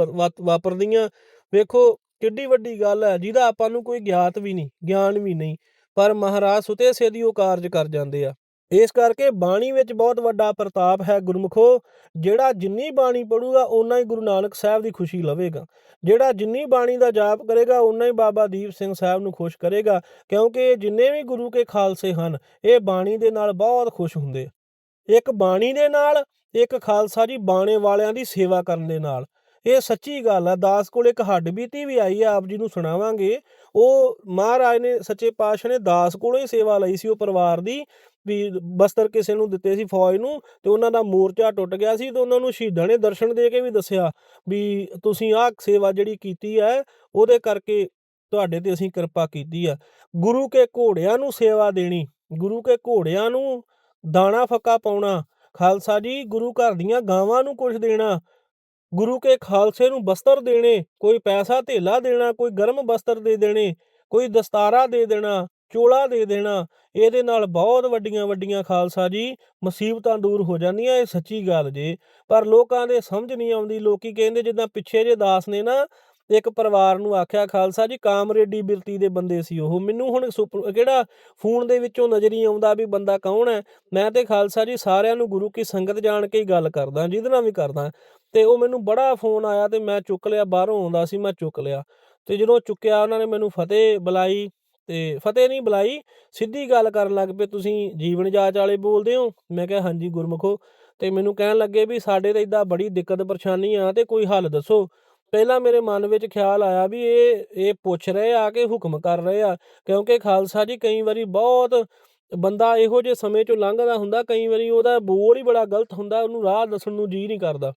ਵਾਪਰਦੀਆਂ। ਵੇਖੋ ਕਿੱਡੀ ਵੱਡੀ ਗੱਲ ਹੈ, ਜਿਹਦਾ ਆਪਾਂ ਨੂੰ ਕੋਈ ਗਿਆਤ ਵੀ ਨਹੀਂ, ਗਿਆਨ ਵੀ ਨਹੀਂ। ਪਰ ਮਹਾਰਾਜ ਸੁਤੇ ਸੇ ਦੀ ਉਹ ਕਾਰਜ ਕਰ ਜਾਂਦੇ ਆ। ਇਸ ਕਰਕੇ ਬਾਣੀ ਵਿੱਚ ਬਹੁਤ ਵੱਡਾ ਪ੍ਰਤਾਪ ਹੈ ਗੁਰਮੁਖੋ, ਜਿਹੜਾ ਜਿੰਨੀ ਬਾਣੀ ਪੜੂਗਾ, ਓਨਾ ਹੀ ਗੁਰੂ ਨਾਨਕ ਸਾਹਿਬ ਦੀ ਖੁਸ਼ੀ ਲਵੇਗਾ। ਜਿਹੜਾ ਜਿੰਨੀ ਬਾਣੀ ਦਾ ਜਾਪ ਕਰੇਗਾ, ਓਨਾ ਹੀ ਬਾਬਾ ਦੀਪ ਸਿੰਘ ਸਾਹਿਬ ਨੂੰ ਖੁਸ਼ ਕਰੇਗਾ, ਕਿਉਂਕਿ ਜਿੰਨੇ ਵੀ ਗੁਰੂ ਕੇ ਖਾਲਸੇ ਹਨ, ਇਹ ਬਾਣੀ ਦੇ ਨਾਲ ਬਹੁਤ ਖੁਸ਼ ਹੁੰਦੇ ਇੱਕ ਬਾਣੀ ਦੇ ਨਾਲ, ਇੱਕ ਖਾਲਸਾ ਜੀ ਬਾਣੇ ਵਾਲਿਆਂ ਦੀ ਸੇਵਾ ਕਰਨ ਦੇ ਨਾਲ। ਇਹ ਸੱਚੀ ਗੱਲ ਆ, ਦਾਸ ਕੋਲ ਇੱਕ ਹੱਡ ਬੀਤੀ ਵੀ ਆਈ ਆ, ਆਪ ਜੀ ਨੂੰ ਸੁਣਾਵਾਂਗੇ। ਉਹ ਮਹਾਰਾਜ ਨੇ, ਸੱਚੇ ਪਾਤਸ਼ਾਹ ਨੇ ਦਾਸ ਕੋਲੋਂ ਹੀ ਸੇਵਾ ਲਈ ਸੀ, ਉਹ ਪਰਿਵਾਰ ਦੀ। ਵੀ ਬਸਤਰ ਕਿਸੇ ਨੂੰ ਦਿੱਤੇ ਸੀ ਫੌਜ ਨੂੰ ਤੇ ਉਹਨਾਂ ਦਾ ਮੋਰਚਾ ਟੁੱਟ ਗਿਆ ਸੀ ਤੇ ਉਹਨਾਂ ਨੂੰ ਸ਼ਹੀਦਾਂ ਨੇ ਦਰਸ਼ਨ ਦੇ ਕੇ ਵੀ ਦੱਸਿਆ ਵੀ ਤੁਸੀਂ ਆਹ ਸੇਵਾ ਜਿਹੜੀ ਕੀਤੀ ਹੈ, ਉਹਦੇ ਕਰਕੇ ਤੁਹਾਡੇ ਤੇ ਅਸੀਂ ਕਿਰਪਾ ਕੀਤੀ ਆ। ਗੁਰੂ ਕੇ ਘੋੜਿਆਂ ਨੂੰ ਸੇਵਾ ਦੇਣੀ, ਗੁਰੂ ਕੇ ਘੋੜਿਆਂ ਨੂੰ ਦਾਣਾ ਫੱਕਾ ਪਾਉਣਾ, ਖਾਲਸਾ ਜੀ ਗੁਰੂ ਘਰ ਦੀਆਂ ਗਾਵਾਂ ਨੂੰ ਕੁਝ ਦੇਣਾ, ਗੁਰੂ ਕੇ ਖਾਲਸੇ ਨੂੰ ਬਸਤਰ ਦੇਣੇ, ਕੋਈ ਪੈਸਾ ਧੇਲਾ ਦੇਣਾ, ਕੋਈ ਗਰਮ ਬਸਤਰ ਦੇ ਦੇਣੇ, ਕੋਈ ਦਸਤਾਰਾ ਦੇ ਦੇਣਾ ਚੋਲਾ ਦੇ ਦੇਣਾ। ਇਹਦੇ ਨਾਲ ਬਹੁਤ ਵੱਡੀਆਂ ਵੱਡੀਆਂ ਖਾਲਸਾ ਜੀ, ਮੁਸੀਬਤਾਂ ਦੂਰ ਹੋ ਜਾਂਦੀਆਂ, ਇਹ ਸੱਚੀ ਗੱਲ ਜੇ। ਪਰ ਲੋਕਾਂ ਦੇ ਸਮਝ ਨਹੀਂ ਆਉਂਦੀ। ਲੋਕੀ ਕਹਿੰਦੇ ਜਿੱਦਾਂ ਪਿੱਛੇ ਜੇ ਦਾਸ ਨੇ ਨਾ, ਇੱਕ ਪਰਿਵਾਰ ਨੂੰ ਆਖਿਆ, ਖਾਲਸਾ ਜੀ ਕਾਮਰੇਡੀ ਬਿਰਤੀ ਦੇ ਬੰਦੇ ਸੀ ਉਹ। ਮੈਨੂੰ ਹੁਣ ਸੁਪ- ਕਿਹੜਾ ਫੋਨ ਦੇ ਵਿੱਚੋਂ ਨਜ਼ਰ ਹੀ ਆਉਂਦਾ ਵੀ ਬੰਦਾ ਕੌਣ ਹੈ? ਮੈਂ ਤੇ ਖਾਲਸਾ ਜੀ ਸਾਰਿਆਂ ਨੂੰ ਗੁਰੂ ਕੀ ਸੰਗਤ ਜਾਣ ਕੇ ਹੀ ਗੱਲ ਕਰਦਾ, ਜਿਹਦੇ ਨਾਲ ਵੀ ਕਰਦਾ। ਤੇ ਉਹ ਮੈਨੂੰ ਬੜਾ ਫੋਨ ਆਇਆ ਤੇ ਮੈਂ ਚੁੱਕ ਲਿਆ, ਬਾਹਰੋਂ ਆਉਂਦਾ ਸੀ, ਮੈਂ ਚੁੱਕ ਲਿਆ। ਤੇ ਜਦੋਂ ਚੁੱਕਿਆ, ਉਹਨਾਂ ਨੇ ਮੈਨੂੰ ਫਤਿਹ ਬੁਲਾਈ। ਤੇ ਫਤਿਹ ਨਹੀਂ ਬੁਲਾਈ, ਸਿੱਧੀ ਗੱਲ ਕਰਨ ਲੱਗ ਪਏ, ਤੁਸੀਂ ਜੀਵਨ ਜਾਚ ਵਾਲੇ ਬੋਲਦੇ ਹੋ? ਮੈਂ ਕਿਹਾ, ਹਾਂਜੀ ਗੁਰਮੁਖੋ। ਤੇ ਮੈਨੂੰ ਕਹਿਣ ਲੱਗੇ ਵੀ ਸਾਡੇ ਤਾਂ ਇਦਾਂ ਬੜੀ ਦਿੱਕਤ ਪਰੇਸ਼ਾਨੀ ਆ ਤੇ ਕੋਈ ਹੱਲ ਦੱਸੋ। ਪਹਿਲਾਂ ਮੇਰੇ ਮਨ ਵਿੱਚ ਖਿਆਲ ਆਇਆ ਵੀ ਇਹ ਇਹ ਪੁੱਛ ਰਹੇ ਆ ਕਿ ਹੁਕਮ ਕਰ ਰਹੇ ਆ, ਕਿਉਂਕਿ ਖਾਲਸਾ ਜੀ ਕਈ ਵਾਰੀ ਬਹੁਤ ਬੰਦਾ ਇਹੋ ਜਿਹੇ ਸਮੇਂ ਚੋਂ ਲੰਘਦਾ ਹੁੰਦਾ, ਕਈ ਵਾਰੀ ਉਹਦਾ ਬੋਲ ਹੀ ਬੜਾ ਗਲਤ ਹੁੰਦਾ, ਉਹਨੂੰ ਰਾਹ ਦੱਸਣ ਨੂੰ ਜੀ ਨਹੀਂ ਕਰਦਾ।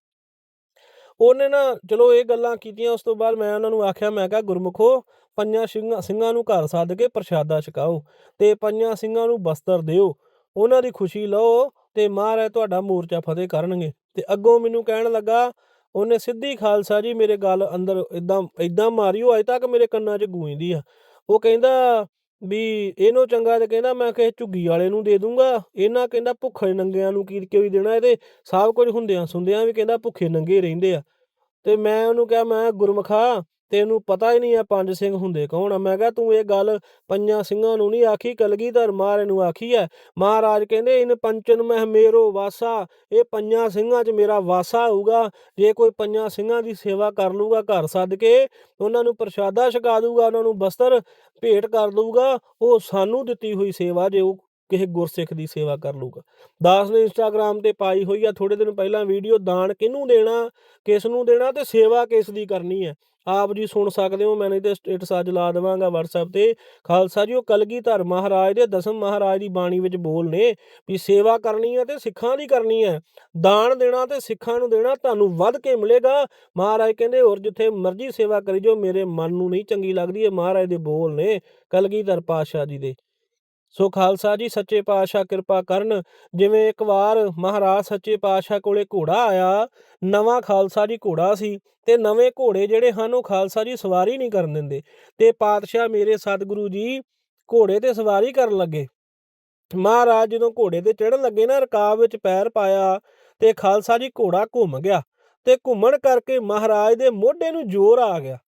ਉਹਨੇ ਨਾ ਚਲੋ ਇਹ ਗੱਲਾਂ ਕੀਤੀਆਂ, ਉਸ ਤੋਂ ਬਾਅਦ ਮੈਂ ਉਹਨਾਂ ਨੂੰ ਆਖਿਆ, ਮੈਂ ਕਿਹਾ, ਗੁਰਮੁਖੋ, ਪੰਜਾਂ ਸਿੰਘਾਂ ਸਿੰਘਾਂ ਨੂੰ ਘਰ ਸੱਦ ਕੇ ਪ੍ਰਸ਼ਾਦਾ ਛਕਾਓ ਤੇ ਪੰਜਾਂ ਸਿੰਘਾਂ ਨੂੰ ਬਸਤਰ ਦਿਓ। ਉਹਨਾਂ ਦੀ ਖੁਸ਼ੀ ਲਓ ਤੇ ਮਹਾਰਾਜ ਤੁਹਾਡਾ ਮੋਰਚਾ ਫਤਿਹ ਕਰਨਗੇ। ਤੇ ਅੱਗੋਂ ਮੈਨੂੰ ਕਹਿਣ ਲੱਗਾ, ਉਹਨੇ ਸਿੱਧੀ ਖਾਲਸਾ ਜੀ, ਮੇਰੇ ਗੱਲ ਅੰਦਰ ਇਦਾਂ ਇਦਾਂ ਮਾਰੀ ਉਹ ਅਜੇ ਤੱਕ ਮੇਰੇ ਕੰਨਾਂ 'ਚ ਗੂੰਜਦੀ ਆ। ਉਹ ਕਹਿੰਦਾ ਵੀ ਇਹਨੂੰ ਚੰਗਾ ਤੇ ਕਹਿੰਦਾ ਮੈਂ ਕਿਸੇ ਝੁੱਗੀ ਵਾਲੇ ਨੂੰ ਦੇ ਦੂੰਗਾ। ਇਹਨਾਂ ਕਹਿੰਦਾ ਭੁੱਖੇ ਨੰਗਿਆਂ ਨੂੰ ਕੀ ਕੋਈ ਦੇਣਾ ਇਹਦੇ? ਸਭ ਕੁਝ ਹੁੰਦਿਆਂ ਸੁੰਦਿਆਂ ਵੀ ਕਹਿੰਦਾ ਭੁੱਖੇ ਨੰਗੇ ਰਹਿੰਦੇ ਆ। ਤੇ ਮੈਂ ਉਹਨੂੰ ਕਿਹਾ, ਮੈਂ ਗੁਰਮਖਾ ਤੈਨੂੰ ਪਤਾ ਹੀ ਨਹੀਂ ਆ ਪੰਜ ਸਿੰਘ ਹੁੰਦੇ ਕੌਣ ਆ। ਮੈਂ ਕਿਹਾ ਤੂੰ ਇਹ ਗੱਲ ਪੰਜਾਂ ਸਿੰਘਾਂ ਨੂੰ ਨਹੀਂ ਆਖੀ, ਕਲਗੀਧਰ ਮਹਾਰਾਜ ਨੂੰ ਆਖੀ ਹੈ ਮਹਾਰਾਜ ਕਹਿੰਦੇ, ਇਨ ਪੰਚਨ ਮਹਿ ਮੇਰੋ ਵਾਸਾ। ਇਹ ਪੰਜਾਂ ਸਿੰਘਾਂ 'ਚ ਮੇਰਾ ਵਾਸਾ ਹੋਊਗਾ। ਜੇ ਕੋਈ ਪੰਜਾਂ ਸਿੰਘਾਂ ਦੀ ਸੇਵਾ ਕਰ ਲੂਗਾ ਘਰ ਸੱਦ ਕੇ, ਉਹਨਾਂ ਨੂੰ ਪ੍ਰਸ਼ਾਦਾ ਛਕਾ ਦੂਗਾ ਉਹਨਾਂ ਨੂੰ ਬਸਤਰ ਭੇਟ ਕਰ ਦੂਗਾ ਉਹ ਸਾਨੂੰ ਦਿੱਤੀ ਹੋਈ ਸੇਵਾ ਜੇ ਉਹ ਕਿਸੇ ਗੁਰਸਿੱਖ ਦੀ ਸੇਵਾ ਕਰ ਲੂਗਾ ਦਾਸ ਨੇ ਇੰਸਟਾਗ੍ਰam ਤੇ ਪਾਈ ਹੋਈ ਆ ਥੋੜੇ ਦਿਨ ਪਹਿਲਾਂ ਵੀਡੀਓ, ਦਾਨ ਕਿਹਨੂੰ ਦੇਣਾ, ਕਿਸ ਨੂੰ ਦੇਣਾ ਤੇ ਸੇਵਾ ਕਿਸ ਦੀ ਕਰਨੀ ਹੈ। ਆਪ ਜੀ ਸੁਣ ਸਕਦੇ ਹੋ, ਮੈਂ ਨਹੀਂ ਤੇ ਸਟੇਟਸ ਅੱਜ ਲਾ ਦੇਵਾਂਗਾ WhatsApp ਤੇ। ਖਾਲਸਾ ਜੀ, ਉਹ ਕਲਗੀਧਰ ਮਹਾਰਾਜ ਦੇ ਦਸਮ ਮਹਾਰਾਜ ਦੀ ਬਾਣੀ ਵਿੱਚ ਬੋਲ ਨੇ ਵੀ ਸੇਵਾ ਕਰਨੀ ਹੈ ਤੇ ਸਿੱਖਾਂ ਦੀ ਕਰਨੀ ਹੈ। ਦਾਨ ਦੇਣਾ ਤੇ ਸਿੱਖਾਂ ਨੂੰ ਦੇਣਾ, ਤੁਹਾਨੂੰ ਵੱਧ ਕੇ ਮਿਲੇਗਾ। ਮਹਾਰਾਜ ਕਹਿੰਦੇ, ਹੋਰ ਜਿੱਥੇ ਮਰਜ਼ੀ ਸੇਵਾ ਕਰੀ ਜੋ ਮੇਰੇ ਮਨ ਨੂੰ ਨਹੀਂ ਚੰਗੀ ਲੱਗਦੀ, ਇਹ ਮਹਾਰਾਜ ਦੇ ਬੋਲ ਨੇ ਕਲਗੀਧਰ ਪਾਤਸ਼ਾਹ ਜੀ ਦੇ। ਸੋ ਖਾਲਸਾ ਜੀ, ਸੱਚੇ ਪਾਤਸ਼ਾਹ ਕਿਰਪਾ ਕਰਨ। ਜਿਵੇਂ ਇੱਕ ਵਾਰ ਮਹਾਰਾਜ ਸੱਚੇ ਪਾਤਸ਼ਾਹ ਕੋਲੇ ਘੋੜਾ ਆਇਆ, ਨਵਾਂ ਖਾਲਸਾ ਜੀ ਘੋੜਾ ਸੀ ਤੇ ਨਵੇਂ ਘੋੜੇ ਜਿਹੜੇ ਹਨ, ਉਹ ਖਾਲਸਾ ਜੀ ਸਵਾਰੀ ਨਹੀਂ ਕਰਨ ਦਿੰਦੇ। ਤੇ ਪਾਤਸ਼ਾਹ ਮੇਰੇ ਸਤਿਗੁਰੂ ਜੀ ਘੋੜੇ ਤੇ ਸਵਾਰੀ ਕਰਨ ਲੱਗੇ। ਮਹਾਰਾਜ ਜਦੋਂ ਘੋੜੇ ਤੇ ਚੜ੍ਹਨ ਲੱਗੇ ਨਾ, ਰਕਾਬ ਵਿੱਚ ਪੈਰ ਪਾਇਆ ਤੇ ਖਾਲਸਾ ਜੀ ਘੋੜਾ ਘੁੰਮ ਗਿਆ। ਤੇ ਘੁੰਮਣ ਕਰਕੇ ਮਹਾਰਾਜ ਦੇ ਮੋਢੇ ਨੂੰ ਜ਼ੋਰ ਆ ਗਿਆ।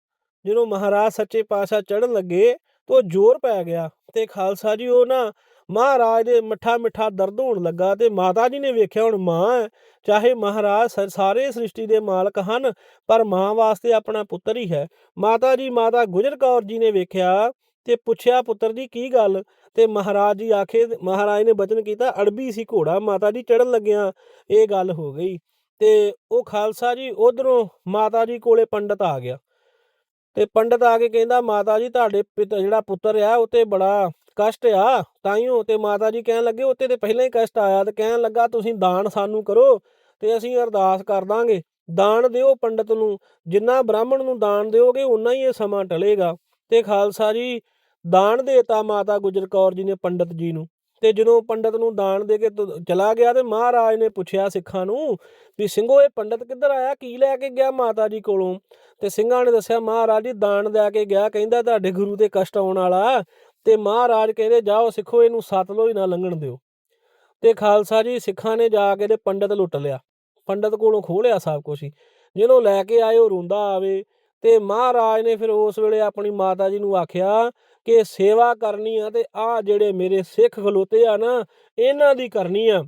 ਜਦੋਂ ਮਹਾਰਾਜ ਸੱਚੇ ਪਾਤਸ਼ਾਹ ਚੜ੍ਹਨ ਲੱਗੇ ਤਾਂ ਉਹ ਜ਼ੋਰ ਪੈ ਗਿਆ ਤੇ ਖਾਲਸਾ ਜੀ ਉਹ ਨਾ ਮਹਾਰਾਜ ਦੇ ਮਿੱਠਾ ਮਿੱਠਾ ਦਰਦ ਹੋਣ ਲੱਗਾ ਤੇ ਮਾਤਾ ਜੀ ਨੇ ਵੇਖਿਆ ਹੁਣ ਮਾਂ ਹੈ, ਚਾਹੇ ਮਹਾਰਾਜ ਸ- ਸਾਰੇ ਸ੍ਰਿਸ਼ਟੀ ਦੇ ਮਾਲਕ ਹਨ, ਪਰ ਮਾਂ ਵਾਸਤੇ ਆਪਣਾ ਪੁੱਤਰ ਹੀ ਹੈ। ਮਾਤਾ ਜੀ, ਮਾਤਾ ਗੁਜਰ ਕੌਰ ਜੀ ਨੇ ਵੇਖਿਆ ਤੇ ਪੁੱਛਿਆ, ਪੁੱਤਰ ਜੀ, ਕੀ ਗੱਲ? ਤੇ ਮਹਾਰਾਜ ਜੀ ਆਖੇ, ਮਹਾਰਾਜ ਨੇ ਬਚਨ ਕੀਤਾ, ਅੜਬੀ ਸੀ ਘੋੜਾ, ਮਾਤਾ ਜੀ ਚੜਨ ਲੱਗਿਆ, ਇਹ ਗੱਲ ਹੋ ਗਈ। ਤੇ ਉਹ ਖਾਲਸਾ ਜੀ ਉਧਰੋਂ ਮਾਤਾ ਜੀ ਕੋਲੇ ਪੰਡਤ ਆ ਗਿਆ। ਤੇ ਪੰਡਤ ਆ ਕੇ ਕਹਿੰਦਾ, ਮਾਤਾ ਜੀ, ਤੁਹਾਡੇ ਪਿਤਾ ਜਿਹੜਾ ਪੁੱਤਰ ਆ, ਉਹ ਤੇ ਬੜਾ ਕਸ਼ਟ ਆ। ਤਾਈਓ ਤੇ ਮਾਤਾ ਜੀ ਕਹਿਣ ਲੱਗੇ ਉੱਤੇ ਤੇ ਪਹਿਲਾਂ ਹੀ ਕਸ਼ਟ ਆਇਆ ਤੇ ਕਹਿਣ ਲੱਗਾ, ਤੁਸੀਂ ਦਾਨ ਸਾਨੂੰ ਕਰੋ ਤੇ ਅਸੀਂ ਅਰਦਾਸ ਕਰ ਦਾਂਗੇ। ਦਾਨ ਦਿਓ ਪੰਡਤ ਨੂੰ। ਜਿੰਨਾ ਬ੍ਰਾਹਮਣ ਨੂੰ ਦਾਨ ਦਿਓਗੇ ਉਨਾ ਹੀ ਇਹ ਸਮਾਂ ਟਲੇਗਾ। ਤੇ ਖਾਲਸਾ ਜੀ, ਦਾਨ ਦੇਤਾ ਮਾਤਾ ਗੁਜਰ ਕੌਰ ਜੀ ਨੇ ਪੰਡਤ ਜੀ ਨੂੰ। ਤੇ ਜਦੋਂ ਪੰਡਤ ਨੂੰ ਦਾਨ ਦੇ ਕੇ ਚਲਾ ਗਿਆ ਤੇ ਮਹਾਰਾਜ ਨੇ ਪੁੱਛਿਆ ਸਿੱਖਾਂ ਨੂੰ ਵੀ ਸਿੰਘੋ, ਇਹ ਪੰਡਤ ਕਿੱਧਰ ਆਇਆ? ਕੀ ਲੈ ਕੇ ਗਿਆ ਮਾਤਾ ਜੀ ਕੋਲੋਂ? ਤੇ ਸਿੰਘਾਂ ਨੇ ਦੱਸਿਆ, ਮਹਾਰਾਜ ਜੀ ਦਾਨ ਲੈ ਕੇ ਗਿਆ, ਕਹਿੰਦਾ ਤੁਹਾਡੇ ਗੁਰੂ ਤੇ ਕਸ਼ਟ ਆਉਣ ਵਾਲਾ। ਤੇ ਮਹਾਰਾਜ ਕਹਿੰਦੇ, ਜਾਓ ਸਿੱਖੋ, ਇਹਨੂੰ ਸਤਲੋਈ ਨਾ ਲੰਘਣ ਦਿਓ। ਤੇ ਖਾਲਸਾ ਜੀ ਸਿੱਖਾਂ ਨੇ ਜਾ ਕੇ ਤੇ ਪੰਡਤ ਲੁੱਟ ਲਿਆ। ਪੰਡਤ ਕੋਲੋਂ ਖੋਹ ਲਿਆ ਸਭ ਕੁਝ ਹੀ। ਜਿਹਨੂੰ ਲੈ ਕੇ ਆਏ, ਉਹ ਰੋਂਦਾ ਆਵੇ। ਤੇ ਮਹਾਰਾਜ ਨੇ ਫਿਰ ਉਸ ਵੇਲੇ ਆਪਣੀ ਮਾਤਾ ਜੀ ਨੂੰ ਆਖਿਆ ਕਿ ਸੇਵਾ ਕਰਨੀ ਆ ਤੇ ਆ ਜਿਹੜੇ ਮੇਰੇ ਸਿੱਖ ਖਲੋਤੇ ਆ ਨਾ, ਇਹਨਾਂ ਦੀ ਕਰਨੀ ਆ।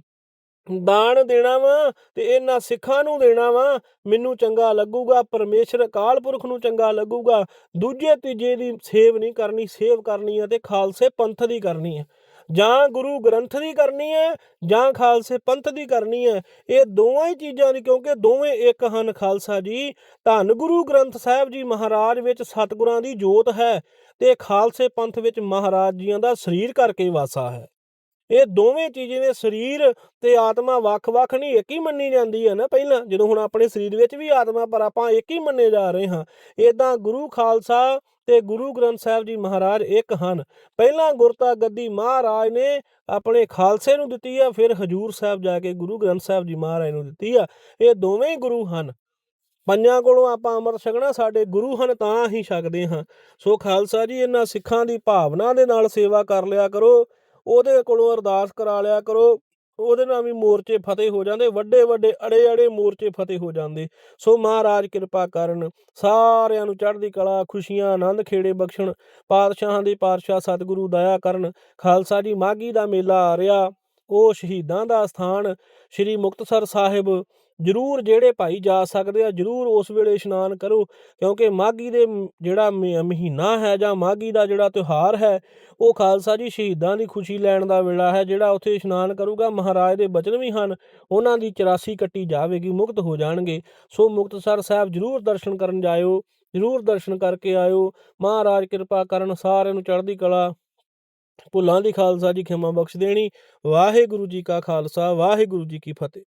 ਦਾਨ ਦੇਣਾ ਵਾ ਤੇ ਇਹਨਾਂ ਸਿੱਖਾਂ ਨੂੰ ਦੇਣਾ ਵਾ। ਮੈਨੂੰ ਚੰਗਾ ਲੱਗੂਗਾ, ਪਰਮੇਸ਼ਰ ਅਕਾਲ ਪੁਰਖ ਨੂੰ ਚੰਗਾ ਲੱਗੂਗਾ। ਦੂਜੇ ਤੀਜੇ ਦੀ ਸੇਵ ਨਹੀਂ ਕਰਨੀ, ਸੇਵ ਕਰਨੀ ਆ ਤੇ ਖਾਲਸੇ ਪੰਥ ਦੀ ਕਰਨੀ ਹੈ ਜਾਂ ਗੁਰੂ ਗ੍ਰੰਥ ਦੀ ਕਰਨੀ ਹੈ ਜਾਂ ਖਾਲਸੇ ਪੰਥ ਦੀ ਕਰਨੀ ਹੈ, ਇਹ ਦੋਵਾਂ ਹੀ ਚੀਜ਼ਾਂ ਦੀ ਕਿਉਂਕਿ ਦੋਵੇਂ ਇੱਕ ਹਨ ਖਾਲਸਾ ਜੀ। ਧੰਨ ਗੁਰੂ ਗ੍ਰੰਥ ਸਾਹਿਬ ਜੀ ਮਹਾਰਾਜ ਵਿੱਚ ਸਤਿਗੁਰਾਂ ਦੀ ਜੋਤ ਹੈ ਤੇ ਖਾਲਸੇ ਪੰਥ ਵਿੱਚ ਮਹਾਰਾਜ ਜੀਆਂ ਦਾ ਸਰੀਰ ਕਰਕੇ ਵਾਸਾ ਹੈ। ਇਹ ਦੋਵੇਂ ਚੀਜ਼ਾਂ ਦੇ ਸਰੀਰ ਤੇ ਆਤਮਾ ਵੱਖ-ਵੱਖ ਨਹੀਂ, ਇੱਕ ਹੀ ਮੰਨੀ ਜਾਂਦੀ ਹੈ ਨਾ ਪਹਿਲਾਂ, ਜਦੋਂ ਹੁਣ ਆਪਣੇ ਸਰੀਰ ਵਿੱਚ ਵੀ ਆਤਮਾ, ਪਰ ਆਪਾਂ ਇੱਕ ਹੀ ਮੰਨੇ ਜਾ ਰਹੇ ਹਾਂ। ਇਦਾਂ ਗੁਰੂ ਖਾਲਸਾ ਤੇ ਗੁਰੂ ਗ੍ਰੰਥ ਸਾਹਿਬ ਜੀ ਮਹਾਰਾਜ ਇੱਕ ਹਨ। ਪਹਿਲਾਂ ਗੁਰਤਾ ਗੱਦੀ ਮਹਾਰਾਜ ਨੇ ਆਪਣੇ ਖਾਲਸੇ ਨੂੰ ਦਿੱਤੀ ਆ, ਫਿਰ ਹਜੂਰ ਸਾਹਿਬ ਜਾ ਕੇ ਗੁਰੂ ਗ੍ਰੰਥ ਸਾਹਿਬ ਜੀ ਮਹਾਰਾਜ ਨੂੰ ਦਿੱਤੀ ਆ। ਇਹ ਦੋਵੇਂ ਗੁਰੂ ਹਨ। ਪੰਜਾਂ ਕੋਲੋਂ ਆਪਾਂ ਅੰਮ੍ਰਿਤ ਛਕਣਾ, ਸਾਡੇ ਗੁਰੂ ਹਨ ਤਾਂ ਹੀ ਛਕਦੇ ਹਾਂ। ਸੋ ਖਾਲਸਾ ਜੀ, ਇਹਨਾਂ ਸਿੱਖਾਂ ਦੀ ਭਾਵਨਾ ਦੇ ਨਾਲ ਸੇਵਾ ਕਰ ਲਿਆ ਕਰੋ। ਉਹਦੇ ਕੋਲੋਂ ਅਰਦਾਸ ਕਰਾ ਲਿਆ ਕਰੋ। ਉਹਦੇ ਨਾਲ ਵੀ ਮੋਰਚੇ ਫਤਿਹ ਹੋ ਜਾਂਦੇ, ਵੱਡੇ ਵੱਡੇ ਅੜੇ ਅੜੇ ਮੋਰਚੇ ਫਤਿਹ ਹੋ ਜਾਂਦੇ। ਸੋ ਮਹਾਰਾਜ ਕਿਰਪਾ ਕਰਨ, ਸਾਰਿਆਂ ਨੂੰ ਚੜ੍ਹਦੀ ਕਲਾ, ਖੁਸ਼ੀਆਂ, ਆਨੰਦ, ਖੇੜੇ ਬਖਸ਼ਣ, ਪਾਤਸ਼ਾਹਾਂ ਦੇ ਪਾਤਸ਼ਾਹ ਸਤਿਗੁਰੂ ਦਇਆ ਕਰਨ, ਖਾਲਸਾ ਜੀ ਮਾਗੀ ਦਾ ਮੇਲਾ ਆ ਰਿਹਾ। ਉਹ ਸ਼ਹੀਦਾਂ ਦਾ ਸਥਾਨ, ਸ੍ਰੀ ਮੁਕਤਸਰ ਸਾਹਿਬ ਜਰੂਰ ਜਿਹੜੇ ਭਾਈ ਜਾ ਸਕਦੇ ਆ, ਜਰੂਰ ਉਸ ਵੇਲੇ ਇਸ਼ਨਾਨ ਕਰੋ, ਕਿਉਂਕਿ ਮਾਗੀ ਦੇ ਜਿਹੜਾ ਮ- ਮਹੀਨਾ ਹੈ ਜਾਂ ਮਾਗੀ ਦਾ ਜਿਹੜਾ ਤਿਉਹਾਰ ਹੈ, ਉਹ ਖਾਲਸਾ ਜੀ ਸ਼ਹੀਦਾਂ ਦੀ ਖੁਸ਼ੀ ਲੈਣ ਦਾ ਵੇਲਾ ਹੈ, ਜਿਹੜਾ ਉੱਥੇ ਇਸ਼ਨਾਨ ਕਰੂਗਾ, ਮਹਾਰਾਜ ਦੇ ਬਚਨ ਵੀ ਹਨ, ਉਹਨਾਂ ਦੀ 84 ਕੱਟੀ ਜਾਵੇਗੀ, ਮੁਕਤ ਹੋ ਜਾਣਗੇ, ਸੋ ਮੁਕਤਸਰ ਸਾਹਿਬ ਜਰੂਰ ਦਰਸ਼ਨ ਕਰਨ ਜਾਇਓ, ਜਰੂਰ ਦਰਸ਼ਨ ਕਰਕੇ ਆਇਓ, ਮਹਾਰਾਜ ਕਿਰਪਾ ਕਰਨ ਸਾਰਿਆਂ ਨੂੰ ਚੜ੍ਹਦੀ ਕਲਾ, ਭੁੱਲਾਂ ਦੀ ਖਾਲਸਾ ਜੀ ਖਿਮਾ ਬਖਸ਼ ਦੇਣੀ, ਵਾਹਿਗੁਰੂ ਜੀ ਕਾ ਖਾਲਸਾ, ਵਾਹਿਗੁਰੂ ਜੀ ਕੀ ਫਤਿਹ।